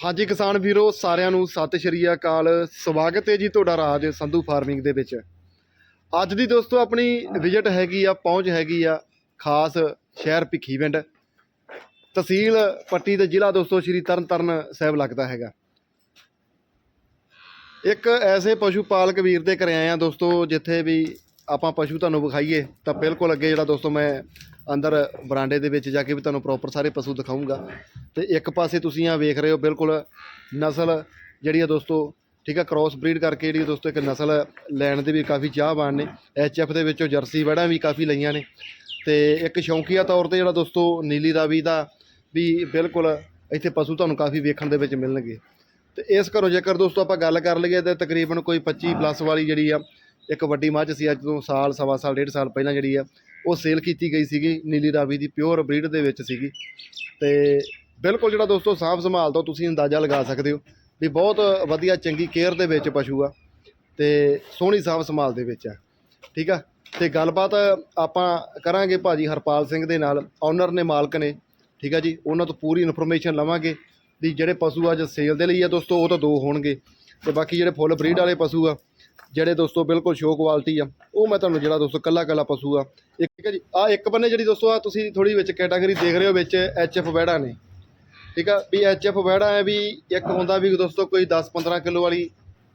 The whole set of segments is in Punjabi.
ਹਾਂਜੀ ਕਿਸਾਨ ਵੀਰੋ, ਸਾਰਿਆਂ ਨੂੰ ਸਤਿ ਸ਼੍ਰੀ ਅਕਾਲ। ਸਵਾਗਤ ਹੈ ਜੀ ਤੁਹਾਡਾ ਰਾਜ ਸੰਧੂ ਫਾਰਮਿੰਗ ਦੇ ਵਿੱਚ। ਅੱਜ ਦੀ ਦੋਸਤੋ ਆਪਣੀ ਵਿਜ਼ਿਟ ਹੈਗੀ ਆ, ਪਹੁੰਚ ਹੈਗੀ ਆ ਖਾਸ ਸ਼ਹਿਰ ਭਿੱਖੀਵਿੰਡ ਤਹਿਸੀਲ ਪੱਟੀ ਤੇ ਜ਼ਿਲ੍ਹਾ ਦੋਸਤੋ ਸ਼੍ਰੀ ਤਰਨਤਾਰਨ ਸਾਹਿਬ ਲੱਗਦਾ ਹੈਗਾ। ਇੱਕ ਐਸੇ ਪਸ਼ੂ ਪਾਲਕ ਵੀਰ ਦੇ ਘਰੇ ਆਏ ਆ ਦੋਸਤੋ, ਜਿੱਥੇ ਵੀ ਆਪਾਂ ਪਸ਼ੂ ਤੁਹਾਨੂੰ ਵਿਖਾਈਏ, ਤਾਂ ਬਿਲਕੁਲ ਅੱਗੇ ਜਿਹੜਾ ਦੋਸਤੋ ਮੈਂ ਅੰਦਰ ਬਰਾਂਡੇ ਦੇ ਵਿੱਚ ਜਾ ਕੇ ਵੀ ਤੁਹਾਨੂੰ ਪ੍ਰੋਪਰ ਸਾਰੇ ਪਸ਼ੂ ਦਿਖਾਊਂਗਾ। ਤੇ ਇੱਕ ਪਾਸੇ ਤੁਸੀਂ ਆ ਵੇਖ ਰਹੇ ਹੋ ਬਿਲਕੁਲ ਨਸਲ ਜਿਹੜੀ ਆ ਦੋਸਤੋ, ਠੀਕ ਆ ਕ੍ਰਾਸ ਬਰੀਡ ਕਰਕੇ ਜਿਹੜੀ ਆ ਦੋਸਤੋ ਇੱਕ ਨਸਲ ਲੈਣ ਦੇ ਵੀ ਕਾਫੀ ਚਾਹਵਾਨ ਨੇ। ਐਚਐਫ ਦੇ ਵਿੱਚੋਂ ਜਰਸੀ ਵੜਾਂ ਵੀ ਕਾਫੀ ਲਈਆਂ ਨੇ। ਤੇ ਇੱਕ ਸ਼ੌਂਕੀਆ ਤੌਰ ਤੇ ਜਿਹੜਾ ਦੋਸਤੋ ਨੀਲੀ ਰਾਵੀ ਦਾ ਵੀ ਬਿਲਕੁਲ ਇੱਥੇ ਪਸ਼ੂ ਤੁਹਾਨੂੰ ਕਾਫੀ ਵੇਖਣ ਦੇ ਵਿੱਚ ਮਿਲਣਗੇ। ਤੇ ਇਸ ਘਰੋਂ ਜੇਕਰ ਦੋਸਤੋ ਆਪਾਂ ਗੱਲ ਕਰ ਲਈਏ ਤਾਂ ਤਕਰੀਬਨ ਕੋਈ 25 ਪਲੱਸ ਵਾਲੀ ਜਿਹੜੀ ਆ, ਇੱਕ ਵੱਡੀ ਮੱਝ ਸੀ ਅੱਜ ਤੋਂ ਸਾਲ, ਸਵਾ ਸਾਲ, ਡੇਢ ਸਾਲ ਪਹਿਲਾਂ ਜਿਹੜੀ ਆ ਉਹ ਸੇਲ ਕੀਤੀ ਗਈ ਸੀਗੀ, ਨੀਲੀ ਰਾਵੀ ਦੀ ਪਿਓਰ ਬਰੀਡ ਦੇ ਵਿੱਚ ਸੀਗੀ। ਤੇ ਬਿਲਕੁਲ ਜਿਹੜਾ ਦੋਸਤੋ ਸਾਂਭ ਸੰਭਾਲ ਤੋਂ ਤੁਸੀਂ ਅੰਦਾਜ਼ਾ ਲਗਾ ਸਕਦੇ ਹੋ ਵੀ ਬਹੁਤ ਵਧੀਆ ਚੰਗੀ ਕੇਅਰ ਦੇ ਵਿੱਚ ਪਸ਼ੂ ਆ ਤੇ ਸੋਹਣੀ ਸਾਂਭ ਸੰਭਾਲ ਦੇ ਵਿੱਚ ਆ। ਠੀਕ ਆ? ਤੇ ਗੱਲਬਾਤ ਆਪਾਂ ਕਰਾਂਗੇ ਭਾਜੀ ਹਰਪਾਲ ਸਿੰਘ ਦੇ ਨਾਲ ਓਨਰ ਨੇ ਮਾਲਕ ਨੇ। ਠੀਕ ਆ ਜੀ? ਉਹਨਾਂ ਤੋਂ ਪੂਰੀ ਇਨਫੋਰਮੇਸ਼ਨ ਲਵਾਂਗੇ ਵੀ ਜਿਹੜੇ ਪਸ਼ੂ ਅੱਜ ਸੇਲ ਦੇ ਲਈ ਆ ਦੋਸਤੋ, ਉਹ ਤਾਂ ਦੋ ਹੋਣਗੇ। ਤੇ ਬਾਕੀ ਜਿਹੜੇ ਫੁੱਲ ਬਰੀਡ ਵਾਲੇ ਪਸ਼ੂ ਆ ਜਿਹੜੇ ਦੋਸਤੋ ਬਿਲਕੁਲ ਸ਼ੋ ਕੁਆਲਿਟੀ ਆ ਉਹ ਮੈਂ ਤੁਹਾਨੂੰ ਜਿਹੜਾ ਦੋਸਤੋ ਕੱਲਾ ਕੱਲਾ ਪਸ਼ੂ ਆ। ਇੱਕ ਠੀਕ ਹੈ ਜੀ ਆ ਇੱਕ ਬੰਨੇ ਜਿਹੜੀ ਦੋਸਤੋ ਆ ਤੁਸੀਂ ਥੋੜੀ ਵਿੱਚ ਕੈਟਾਗਰੀ ਦੇਖ ਰਹੇ ਹੋ ਵਿੱਚ ਐਚਐਫ ਵੈੜਾ ਨੇ। ਠੀਕ ਆ ਵੀ ਐਚਐਫ ਵੈੜਾ ਹੈ ਵੀ ਇੱਕ ਹੁੰਦਾ ਵੀ ਦੋਸਤੋ ਕੋਈ 10 15 ਕਿਲੋ ਵਾਲੀ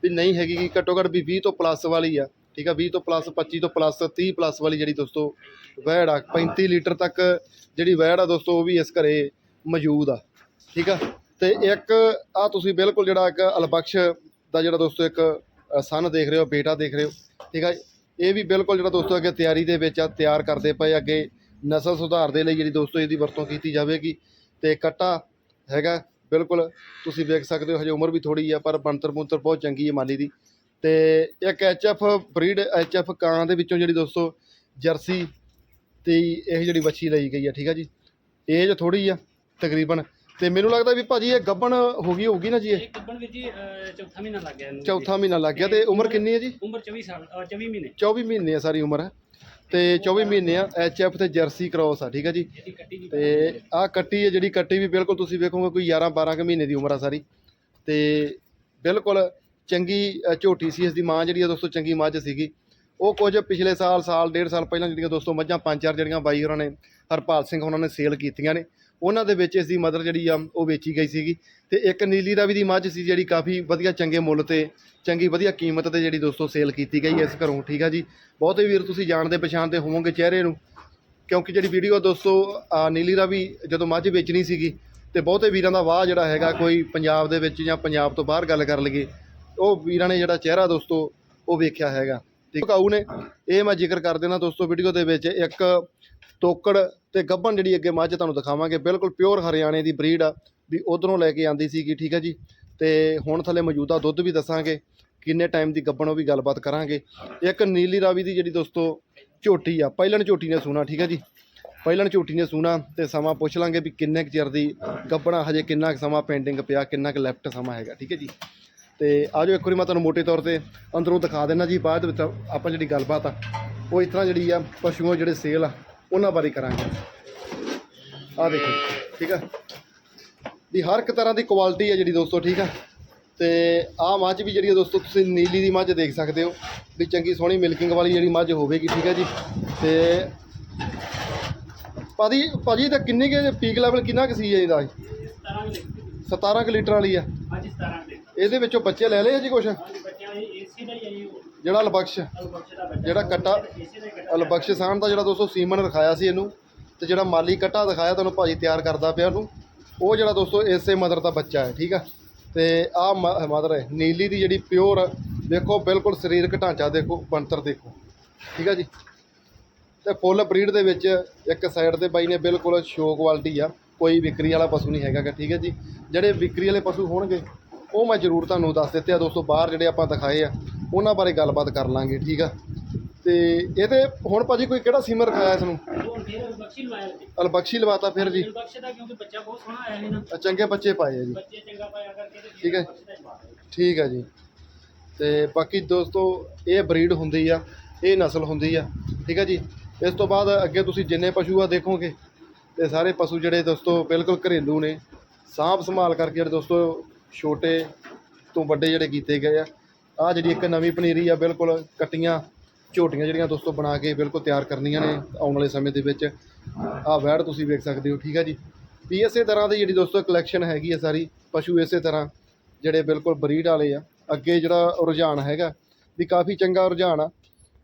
ਵੀ ਨਹੀਂ ਹੈਗੀ ਗੀ, ਘੱਟੋ ਘੱਟ ਵੀ 20 ਤੋਂ ਪਲੱਸ ਵਾਲੀ ਆ। ਠੀਕ ਆ 20 ਤੋਂ ਪਲੱਸ 25 ਤੋਂ ਪਲੱਸ 30 ਪਲੱਸ ਵਾਲੀ ਜਿਹੜੀ ਦੋਸਤੋ ਵੈੜ ਆ 35 ਲੀਟਰ ਤੱਕ ਜਿਹੜੀ ਵੈੜ ਆ ਦੋਸਤੋ ਉਹ ਵੀ ਇਸ ਘਰੇ ਮੌਜੂਦ ਆ। ਠੀਕ ਆ ਤੇ ਇੱਕ ਆ ਤੁਸੀਂ ਬਿਲਕੁਲ ਜਿਹੜਾ ਇੱਕ ਅਲਬਖਸ਼ ਦਾ ਜਿਹੜਾ ਦੋਸਤੋ ਇੱਕ ਸਨ ਦੇਖ ਰਹੇ ਹੋ, ਬੇਟਾ ਦੇਖ ਰਹੇ ਹੋ। ਠੀਕ ਆ ਇਹ ਵੀ ਬਿਲਕੁਲ ਜਿਹੜਾ ਦੋਸਤੋ ਅੱਗੇ ਤਿਆਰੀ ਦੇ ਵਿੱਚ ਆ, ਤਿਆਰ ਕਰਦੇ ਪਏ ਅੱਗੇ ਨਸਲ ਸੁਧਾਰ ਦੇ ਲਈ ਜਿਹੜੀ ਦੋਸਤੋ ਇਹਦੀ ਵਰਤੋਂ ਕੀਤੀ ਜਾਵੇਗੀ। ਤੇ ਕੱਟਾ ਹੈਗਾ, ਬਿਲਕੁਲ ਤੁਸੀਂ ਵੇਖ ਸਕਦੇ ਹੋ, ਹਜੇ ਉਮਰ ਵੀ ਥੋੜੀ ਆ, ਪਰ ਬਣਤਰ ਮੁੰਤਰ ਬਹੁਤ ਚੰਗੀ ਹੈ ਮਾਲੀ ਦੀ। ਤੇ ਇੱਕ ਐਚਐਫ ਬਰੀਡ ਐਚਐਫ ਕਾਂ ਦੇ ਵਿੱਚੋਂ ਜਿਹੜੀ ਦੋਸਤੋ ਜਰਸੀ ਤੇ ਇਹ ਜਿਹੜੀ ਵੱਛੀ ਲਈ ਗਈ ਆ, ਠੀਕ ਆ ਜੀ? ਏਜ ਥੋੜੀ ਆ, ਤਕਰੀਬਨ ਤੇ ਮੈਨੂੰ ਲੱਗਦਾ ਵੀ ਭਾਜੀ ਇਹ ਗੱਬਣ ਹੋ ਗਈ ਹੋਊਗੀ ਨਾ ਜੀ ਇਹ? ਇਹ ਕੱਬਣ ਜੀ ਅਹ, ਚੌਥਾ ਮਹੀਨਾ ਲੱਗ ਗਿਆ ਇਹਨੂੰ ਚੌਥਾ ਮਹੀਨਾ ਲੱਗ ਗਿਆ ਤੇ ਉਮਰ ਕਿੰਨੀ ਹੈ ਜੀ? ਉਮਰ 24 ਸਾਲ ਅਹ, 24 ਮਹੀਨੇ। 24 ਮਹੀਨੇ ਆ ਸਾਰੀ ਉਮਰ। ਤੇ 24 ਮਹੀਨੇ ਆ ਐਚਐਫ ਤੇ ਜਰਸੀ ਕ੍ਰੋਸ ਆ ਠੀਕ ਆ ਜੀ? ਇਹਦੀ ਕੱਟੀ ਤੇ ਆਹ ਕੱਟੀ ਹੈ ਜਿਹੜੀ ਕੱਟੀ ਵੀ ਬਿਲਕੁਲ ਤੁਸੀਂ ਵੇਖੋਗੇ ਕੋਈ 11 12 ਕੁ ਮਹੀਨੇ ਦੀ ਉਮਰ ਆ ਸਾਰੀ। ਤੇ ਬਿਲਕੁਲ ਚੰਗੀ ਅ, ਝੋਟੀ ਸੀ ਇਸ ਦੀ ਮਾਂ ਜਿਹੜੀ ਆ ਦੋਸਤੋ ਚੰਗੀ ਮੱਝ ਸੀਗੀ। ਉਹ ਕੁਝ ਪਿਛਲੇ ਸਾਲ ਸਾਲ ਡੇਢ ਸਾਲ ਪਹਿਲਾਂ ਜਿਹੜੀਆਂ ਦੋਸਤੋ ਮੱਝਾਂ ਪੰਜ ਚਾਰ ਜਿਹੜੀਆਂ ਬਾਈ ਹੋਰਾਂ ਨੇ ਹਰਪਾਲ ਸਿੰਘ ਉਹਨਾਂ ਨੇ ਸੇਲ ਕੀਤੀਆਂ ਨੇ। ਉਹਨਾਂ ਦੇ ਵਿੱਚ ਇਸ ਦੀ ਮਦਰ ਜਿਹੜੀ ਆ, ਉਹ ਵੇਚੀ ਗਈ ਸੀਗੀ। ਤੇ ਇੱਕ ਨੀਲੀ ਰਾਵੀ ਦੀ ਮੱਝ ਸੀ ਜਿਹੜੀ ਕਾਫੀ ਵਧੀਆ ਚੰਗੇ ਮੁੱਲ ਤੇ, ਚੰਗੀ ਵਧੀਆ ਕੀਮਤ ਤੇ ਜਿਹੜੀ ਦੋਸਤੋ ਸੇਲ ਕੀਤੀ ਗਈ ਇਸ ਘਰੋਂ, ਠੀਕ ਆ ਜੀ? ਬਹੁਤੇ ਵੀਰ ਤੁਸੀਂ ਜਾਣਦੇ ਪਛਾਣਦੇ ਹੋਵੋਗੇ ਚਿਹਰੇ ਨੂੰ, ਕਿਉਂਕਿ ਜਿਹੜੀ ਵੀਡੀਓ ਦੋਸਤੋ ਨੀਲੀ ਰਾਵੀ ਜਦੋਂ ਮੱਝ ਵੇਚਣੀ ਸੀਗੀ, ਤੇ ਬਹੁਤੇ ਵੀਰਾਂ ਦਾ ਵਾਹ ਜਿਹੜਾ ਹੈਗਾ ਕੋਈ ਪੰਜਾਬ ਦੇ ਵਿੱਚ ਜਾਂ ਪੰਜਾਬ ਤੋਂ ਬਾਹਰ ਗੱਲ ਕਰ ਲਈਏ, ਉਹ ਵੀਰਾਂ ਨੇ ਜਿਹੜਾ ਚਿਹਰਾ ਦੋਸਤੋ, ਉਹ ਵੇਖਿਆ ਹੈਗਾ। ਤੇ ਕਾਊ ਨੇ। ਇਹ ਮੈਂ ਜ਼ਿਕਰ ਕਰ ਦੇਣਾ ਦੋਸਤੋ ਵੀਡੀਓ ਦੇ ਵਿੱਚ। ਇੱਕ ਤੋਕੜ ਤੇ ਗੱਭਣ ਜਿਹੜੀ ਅੱਗੇ ਮੱਝ ਤੁਹਾਨੂੰ ਦਿਖਾਵਾਂਗੇ। ਬਿਲਕੁਲ ਪਿਓਰ ਹਰਿਆਣੇ ਦੀ ਬਰੀਡ ਆ ਵੀ ਉਧਰੋਂ ਲੈ ਕੇ ਆਂਦੀ ਸੀਗੀ, ਠੀਕ ਹੈ ਜੀ? ਤੇ ਹੁਣ ਥੱਲੇ ਮੌਜੂਦਾ ਦੁੱਧ ਵੀ ਦੱਸਾਂਗੇ, ਕਿੰਨੇ ਟਾਈਮ ਦੀ ਗੱਭਣ ਉਹ ਵੀ ਗੱਲਬਾਤ ਕਰਾਂਗੇ। ਇੱਕ ਨੀਲੀ ਰਾਵੀ ਦੀ ਜਿਹੜੀ ਦੋਸਤੋ ਝੋਟੀ ਆ, ਪਹਿਲਣ ਝੋਟੀ ਨੇ ਸੂਣਾ, ਠੀਕ ਹੈ ਜੀ? ਪਹਿਲਣ ਝੋਟੀ ਨੇ ਸੂਣਾ ਤੇ ਸਮਾਂ ਪੁੱਛ ਲਾਂਗੇ ਵੀ ਕਿੰਨੇ ਕੁ ਚਿਰ ਦੀ ਗੱਭਣਾ, ਹਜੇ ਕਿੰਨਾ ਕੁ ਸਮਾਂ ਪੈਂਡਿੰਗ ਪਿਆ, ਕਿੰਨਾ ਕੁ ਲੈਫਟ ਸਮਾਂ ਹੈਗਾ, ਠੀਕ ਹੈ ਜੀ? ਤੇ ਆਜੋ ਇੱਕ ਵਾਰੀ ਮੈਂ ਤੁਹਾਨੂੰ ਮੋٹے ਤੌਰ ਤੇ ਅੰਦਰੋਂ ਦਿਖਾ ਦੇਣਾ ਜੀ ਬਾਅਦ ਵਿੱਚ ਆਪਾਂ ਜਿਹੜੀ ਗੱਲਬਾਤ ਆ ਉਹ ਇਸ ਤਰ੍ਹਾਂ ਜਿਹੜੀ ਆ ਪਸ਼ੂਆਂ ਜਿਹੜੇ ਸੇਲ ਆ ਉਹਨਾਂ ਬਾਰੇ ਕਰਾਂਗੇ। ਆ ਦੇਖੋ ਠੀਕ ਆ? ਵੀ ਹਰ ਇੱਕ ਤਰ੍ਹਾਂ ਦੀ ਕੁਆਲਿਟੀ ਹੈ ਜਿਹੜੀ ਦੋਸਤੋ ਠੀਕ ਆ? ਤੇ ਆਹ ਮੱਝ ਵੀ ਜਿਹੜੀ ਆ ਦੋਸਤੋ ਤੁਸੀਂ ਨੀਲੀ ਦੀ ਮੱਝ ਦੇਖ ਸਕਦੇ ਹੋ ਵੀ ਚੰਗੀ ਸੋਹਣੀ ਮਿਲਕਿੰਗ ਵਾਲੀ ਜਿਹੜੀ ਮੱਝ ਹੋਵੇਗੀ ਠੀਕ ਹੈ ਜੀ? ਤੇ ਭਾਜੀ ਭਾਜੀ ਦਾ ਕਿੰਨੇ ਕੇ ਪੀਕ ਲੈਵਲ ਕਿੰਨਾ ਕੁ ਸੀ 17 ਦੇ 17 ਕੁ ਲੀਟਰ ਵਾਲੀ ਆ। ਅੱਜ 17 ਦੇ ਇਹਦੇ ਵਿੱਚੋਂ ਬੱਚੇ ਲੈ ਲਏ ਜੀ ਕੁਛ? ਦੀ ਦਾ ਜਿਹੜਾ ਲਬਖਸ਼ ਅਲਬਖਸ਼ ਦਾ ਜਿਹੜਾ ਕੱਟਾ। ਦਾ ਅਲਬਖਸ਼ ਸਾਨ ਦਾ ਜਿਹੜਾ ਦੋਸਤੋ ਸੀਮਨ ਰਖਾਇਆ ਸੀ ਇਹਨੂੰ ਤੇ ਜਿਹੜਾ ਮਾਲੀ ਕੱਟਾ ਦਿਖਾਇਆ ਤੁਹਾਨੂੰ ਭਾਜੀ ਤਿਆਰ ਕਰਦਾ ਪਿਆ ਉਹਨੂੰ ਉਹ ਜਿਹੜਾ ਦੋਸਤੋ ਇਸੇ ਮਦਰ ਦਾ ਬੱਚਾ ਹੈ ਠੀਕ ਆ? ਤੇ ਆ ਮਦਰ ਹੈ ਨੀਲੀ ਦੀ ਜਿਹੜੀ ਪਿਓਰ ਦੇਖੋ ਬਿਲਕੁਲ ਸਰੀਰਕ ਢਾਂਚਾ ਦੇਖੋ ਬਣਤਰ ਦੇਖੋ ਠੀਕ ਆ ਜੀ? ਤੇ ਫੁੱਲ ਬਰੀਡ ਦੇ ਵਿੱਚ ਇੱਕ ਸਾਈਡ ਤੇ ਬਾਈ ਨੇ ਬਿਲਕੁਲ ਸ਼ੋ ਕੁਆਲਿਟੀ ਆ ਕੋਈ ਵਿਕਰੀ ਵਾਲਾ ਪਸ਼ੂ ਨਹੀਂ ਹੈਗਾ ਠੀਕ ਹੈ ਜੀ? ਜਿਹੜੇ ਵਿਕਰੀ ਵਾਲੇ ਪਸ਼ੂ ਹੋਣਗੇ ਉਹ ਮੈਂ ਜ਼ਰੂਰ ਤੁਹਾਨੂੰ ਦੱਸ ਦਿੱਤੇ ਆ ਦੋਸਤੋ, ਬਾਹਰ ਜਿਹੜੇ ਆਪਾਂ ਦਿਖਾਏ ਆ, ਉਹਨਾਂ ਬਾਰੇ ਗੱਲਬਾਤ ਕਰ ਲਾਂਗੇ, ਠੀਕ ਆ? ਤੇ ਇਹਦੇ ਹੁਣ ਭਾਜੀ ਕੋਈ ਕਿਹੜਾ ਸੀਮਰ ਰਖਾਇਆ ਇਸ ਨੂੰ? ਅਲਬਖਸ਼ੀ ਲਵਾਤਾ ਫਿਰ ਜੀ। ਚੰਗੇ ਬੱਚੇ ਪਾਏ ਆ ਜੀ। ਠੀਕ ਹੈ। ਠੀਕ ਹੈ ਜੀ। ਤੇ ਬਾਕੀ ਦੋਸਤੋ, ਇਹ ਬਰੀਡ ਹੁੰਦੀ ਆ, ਇਹ ਨਸਲ ਹੁੰਦੀ ਆ, ਠੀਕ ਹੈ ਜੀ। ਇਸ ਤੋਂ ਬਾਅਦ ਅੱਗੇ ਤੁਸੀਂ ਜਿੰਨੇ ਪਸ਼ੂ ਆ ਦੇਖੋਗੇ, ਤੇ ਸਾਰੇ ਪਸ਼ੂ ਜਿਹੜੇ ਦੋਸਤੋ ਬਿਲਕੁਲ ਘਰੇਲੂ ਨੇ, ਸਾਂਭ ਸੰਭਾਲ ਕਰਕੇ ਜਿਹੜੇ ਦੋਸਤੋ ਛੋਟੇ ਤੋਂ ਵੱਡੇ ਜਿਹੜੇ ਕੀਤੇ ਗਏ ਆ। ਆ ਜਿਹੜੀ ਇੱਕ ਨਵੀਂ ਪਨੀਰੀ ਆ, ਬਿਲਕੁਲ ਕੱਟੀਆਂ ਝੋਟੀਆਂ ਜਿਹੜੀਆਂ ਦੋਸਤੋ ਬਣਾ ਕੇ ਬਿਲਕੁਲ ਤਿਆਰ ਕਰਨੀਆਂ ਨੇ ਆਉਣ ਵਾਲੇ ਸਮੇਂ ਦੇ ਵਿੱਚ। ਆ ਵੈੜ ਤੁਸੀਂ ਵੇਖ ਸਕਦੇ ਹੋ, ਠੀਕ ਆ ਜੀ? ਵੀ ਇਸੇ ਤਰ੍ਹਾਂ ਦੀ ਜਿਹੜੀ ਦੋਸਤੋ ਕਲੈਕਸ਼ਨ ਹੈਗੀ ਆ ਸਾਰੀ, ਪਸ਼ੂ ਇਸੇ ਤਰ੍ਹਾਂ ਜਿਹੜੇ ਬਿਲਕੁਲ ਬਰੀਡ ਵਾਲੇ ਆ। ਅੱਗੇ ਜਿਹੜਾ ਰੁਝਾਨ ਹੈਗਾ, ਵੀ ਕਾਫੀ ਚੰਗਾ ਰੁਝਾਨ ਆ,